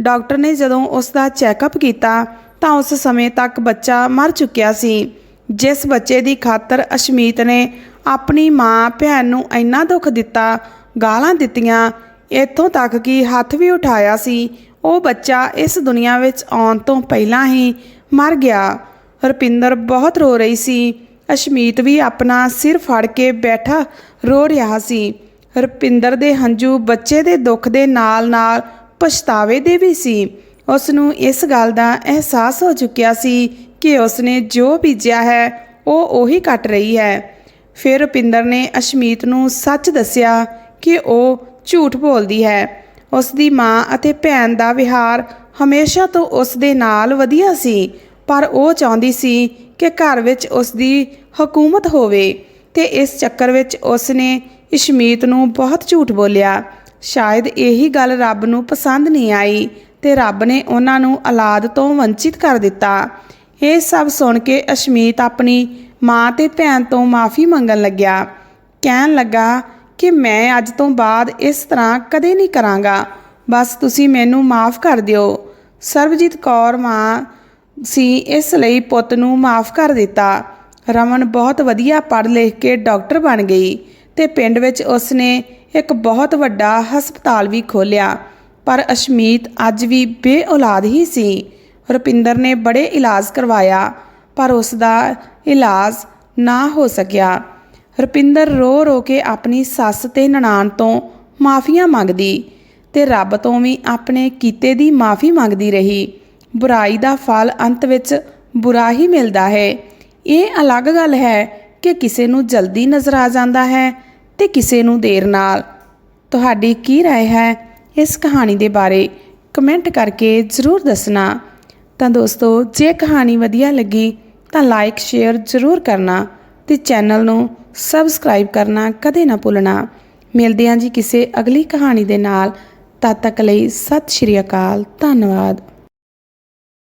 ਡਾਕਟਰ ਨੇ ਜਦੋਂ ਉਸ ਦਾ ਚੈੱਕਅਪ ਕੀਤਾ ਤਾਂ ਉਸ ਸਮੇਂ ਤੱਕ ਬੱਚਾ ਮਰ ਚੁੱਕਿਆ ਸੀ। ਜਿਸ ਬੱਚੇ ਦੀ ਖਾਤਰ ਅਸ਼ਮੀਤ ਨੇ ਆਪਣੀ ਮਾਂ, ਭੈਣ ਨੂੰ ਇੰਨਾ ਦੁੱਖ ਦਿੱਤਾ, ਗਾਲਾਂ ਦਿੱਤੀਆਂ, ਇੱਥੋਂ ਤੱਕ ਕਿ ਹੱਥ ਵੀ ਉਠਾਇਆ ਸੀ। ਉਹ ਬੱਚਾ ਇਸ ਦੁਨੀਆ ਵਿੱਚ ਆਉਣ ਤੋਂ ਪਹਿਲਾਂ ਹੀ ਮਰ ਗਿਆ। ਰੁਪਿੰਦਰ ਬਹੁਤ ਰੋ ਰਹੀ ਸੀ। ਅਸ਼ਮੀਤ ਵੀ ਆਪਣਾ ਸਿਰ ਫੜ ਕੇ ਬੈਠਾ ਰੋ ਰਿਹਾ ਸੀ। ਰੁਪਿੰਦਰ ਦੇ ਹੰਝੂ ਬੱਚੇ ਦੇ ਦੁੱਖ ਦੇ ਨਾਲ-ਨਾਲ ਪਛਤਾਵੇ ਦੇ ਵੀ ਸੀ। ਉਸ ਨੂੰ ਇਸ ਗੱਲ ਦਾ ਅਹਿਸਾਸ ਹੋ ਚੁੱਕਿਆ ਸੀ ਕਿ ਉਸ ਨੇ ਜੋ ਬੀਜਿਆ ਹੈ, ਉਹ ਉਹੀ ਕੱਟ ਰਹੀ ਹੈ। ਫਿਰ ਰੁਪਿੰਦਰ ਨੇ ਅਸ਼ਮੀਤ ਨੂੰ ਸੱਚ ਦੱਸਿਆ ਕਿ ਉਹ ਝੂਠ ਬੋਲਦੀ ਹੈ। ਉਸ ਦੀ ਮਾਂ ਅਤੇ ਭੈਣ ਦਾ ਵਿਹਾਰ ਹਮੇਸ਼ਾ ਤੋਂ ਉਸ ਦੇ ਨਾਲ ਵਧੀਆ ਸੀ, ਪਰ ਉਹ ਚਾਹੁੰਦੀ ਸੀ ਕਿ ਘਰ ਵਿੱਚ ਉਸ ਦੀ ਹਕੂਮਤ ਹੋਵੇ ਤੇ ਇਸ ਚੱਕਰ ਵਿੱਚ ਉਸ ਨੇ ਇਸ਼ਮੀਤ ਨੂੰ ਬਹੁਤ ਝੂਠ ਬੋਲਿਆ। ਸ਼ਾਇਦ ਇਹੀ ਗੱਲ ਰੱਬ ਨੂੰ ਪਸੰਦ ਨਹੀਂ ਆਈ ਤੇ ਰੱਬ ਨੇ ਉਹਨਾਂ ਨੂੰ ਔਲਾਦ ਤੋਂ ਵੰਚਿਤ ਕਰ ਦਿੱਤਾ। ਇਹ ਸਭ ਸੁਣ ਕੇ ਅਸ਼ਮੀਤ ਆਪਣੀ ਮਾਂ ਤੇ ਭੈਣ ਤੋਂ ਮਾਫੀ ਮੰਗਣ ਲੱਗਿਆ। ਕਹਿਣ ਲੱਗਾ ਕਿ ਮੈਂ ਅੱਜ ਤੋਂ ਬਾਅਦ ਇਸ ਤਰ੍ਹਾਂ ਕਦੇ ਨਹੀਂ ਕਰਾਂਗਾ। ਬਸ ਤੁਸੀਂ ਮੈਨੂੰ ਮਾਫ ਕਰ ਦਿਓ। ਸਰਬਜੀਤ ਕੌਰ ਮਾਂ ਸੀ ਇਸ ਲਈ ਪੁੱਤ ਨੂੰ ਮਾਫ ਕਰ ਦਿੱਤਾ। ਰਮਨ ਬਹੁਤ ਵਧੀਆ ਪੜ੍ਹ ਲਿਖ ਕੇ ਡਾਕਟਰ ਬਣ ਗਈ ਤੇ ਪਿੰਡ ਵਿੱਚ ਉਸਨੇ ਇੱਕ ਬਹੁਤ ਵੱਡਾ ਹਸਪਤਾਲ ਵੀ ਖੋਲ੍ਹਿਆ। ਪਰ ਅਸ਼ਮੀਤ ਅੱਜ ਵੀ ਬੇਔਲਾਦ ਹੀ ਸੀ। ਰੁਪਿੰਦਰ ਨੇ ਬੜੇ ਇਲਾਜ ਕਰਵਾਇਆ, ਪਰ ਉਸ ਦਾ ਇਲਾਜ ਨਾ ਹੋ ਸਕਿਆ ਰੁਪਿੰਦਰ ਰੋ ਰੋ ਕੇ ਆਪਣੀ ਸੱਸ ਤੇ ਨਨਾਣ ਤੋਂ ਮਾਫੀਆਂ ਮੰਗਦੀ ਤੇ ਰੱਬ ਤੋਂ ਵੀ ਆਪਣੇ ਕੀਤੇ ਦੀ ਮਾਫੀ ਮੰਗਦੀ ਰਹੀ ਬੁਰਾਈ ਦਾ ਫਲ ਅੰਤ ਵਿੱਚ ਬੁਰਾ ਹੀ ਮਿਲਦਾ ਹੈ ਇਹ ਅਲੱਗ ਗੱਲ ਹੈ ਕਿ ਕਿਸੇ ਨੂੰ ਜਲਦੀ ਨਜ਼ਰ ਆ ਜਾਂਦਾ ਹੈ ਤੇ ਕਿਸੇ ਨੂੰ ਦੇਰ ਨਾਲ ਤੁਹਾਡੀ ਕੀ رائے ਹੈ ਇਸ ਕਹਾਣੀ ਦੇ ਬਾਰੇ ਕਮੈਂਟ ਕਰਕੇ ਜ਼ਰੂਰ ਦੱਸਣਾ ਤਾਂ ਦੋਸਤੋ ਜੇ ਕਹਾਣੀ ਵਧੀਆ ਲੱਗੀ ਤਾਂ ਲਾਈਕ ਸ਼ੇਅਰ ਜ਼ਰੂਰ ਕਰਨਾ ਤੇ ਚੈਨਲ ਨੂੰ ਸਬਸਕ੍ਰਾਈਬ ਕਰਨਾ ਕਦੇ ਨਾ ਭੁੱਲਣਾ। ਮਿਲਦੇ ਹਾਂ ਜੀ ਕਿਸੇ ਅਗਲੀ ਕਹਾਣੀ ਦੇ ਨਾਲ। ਤਦ ਤੱਕ ਲਈ ਸਤਿ ਸ਼੍ਰੀ ਅਕਾਲ, ਧੰਨਵਾਦ।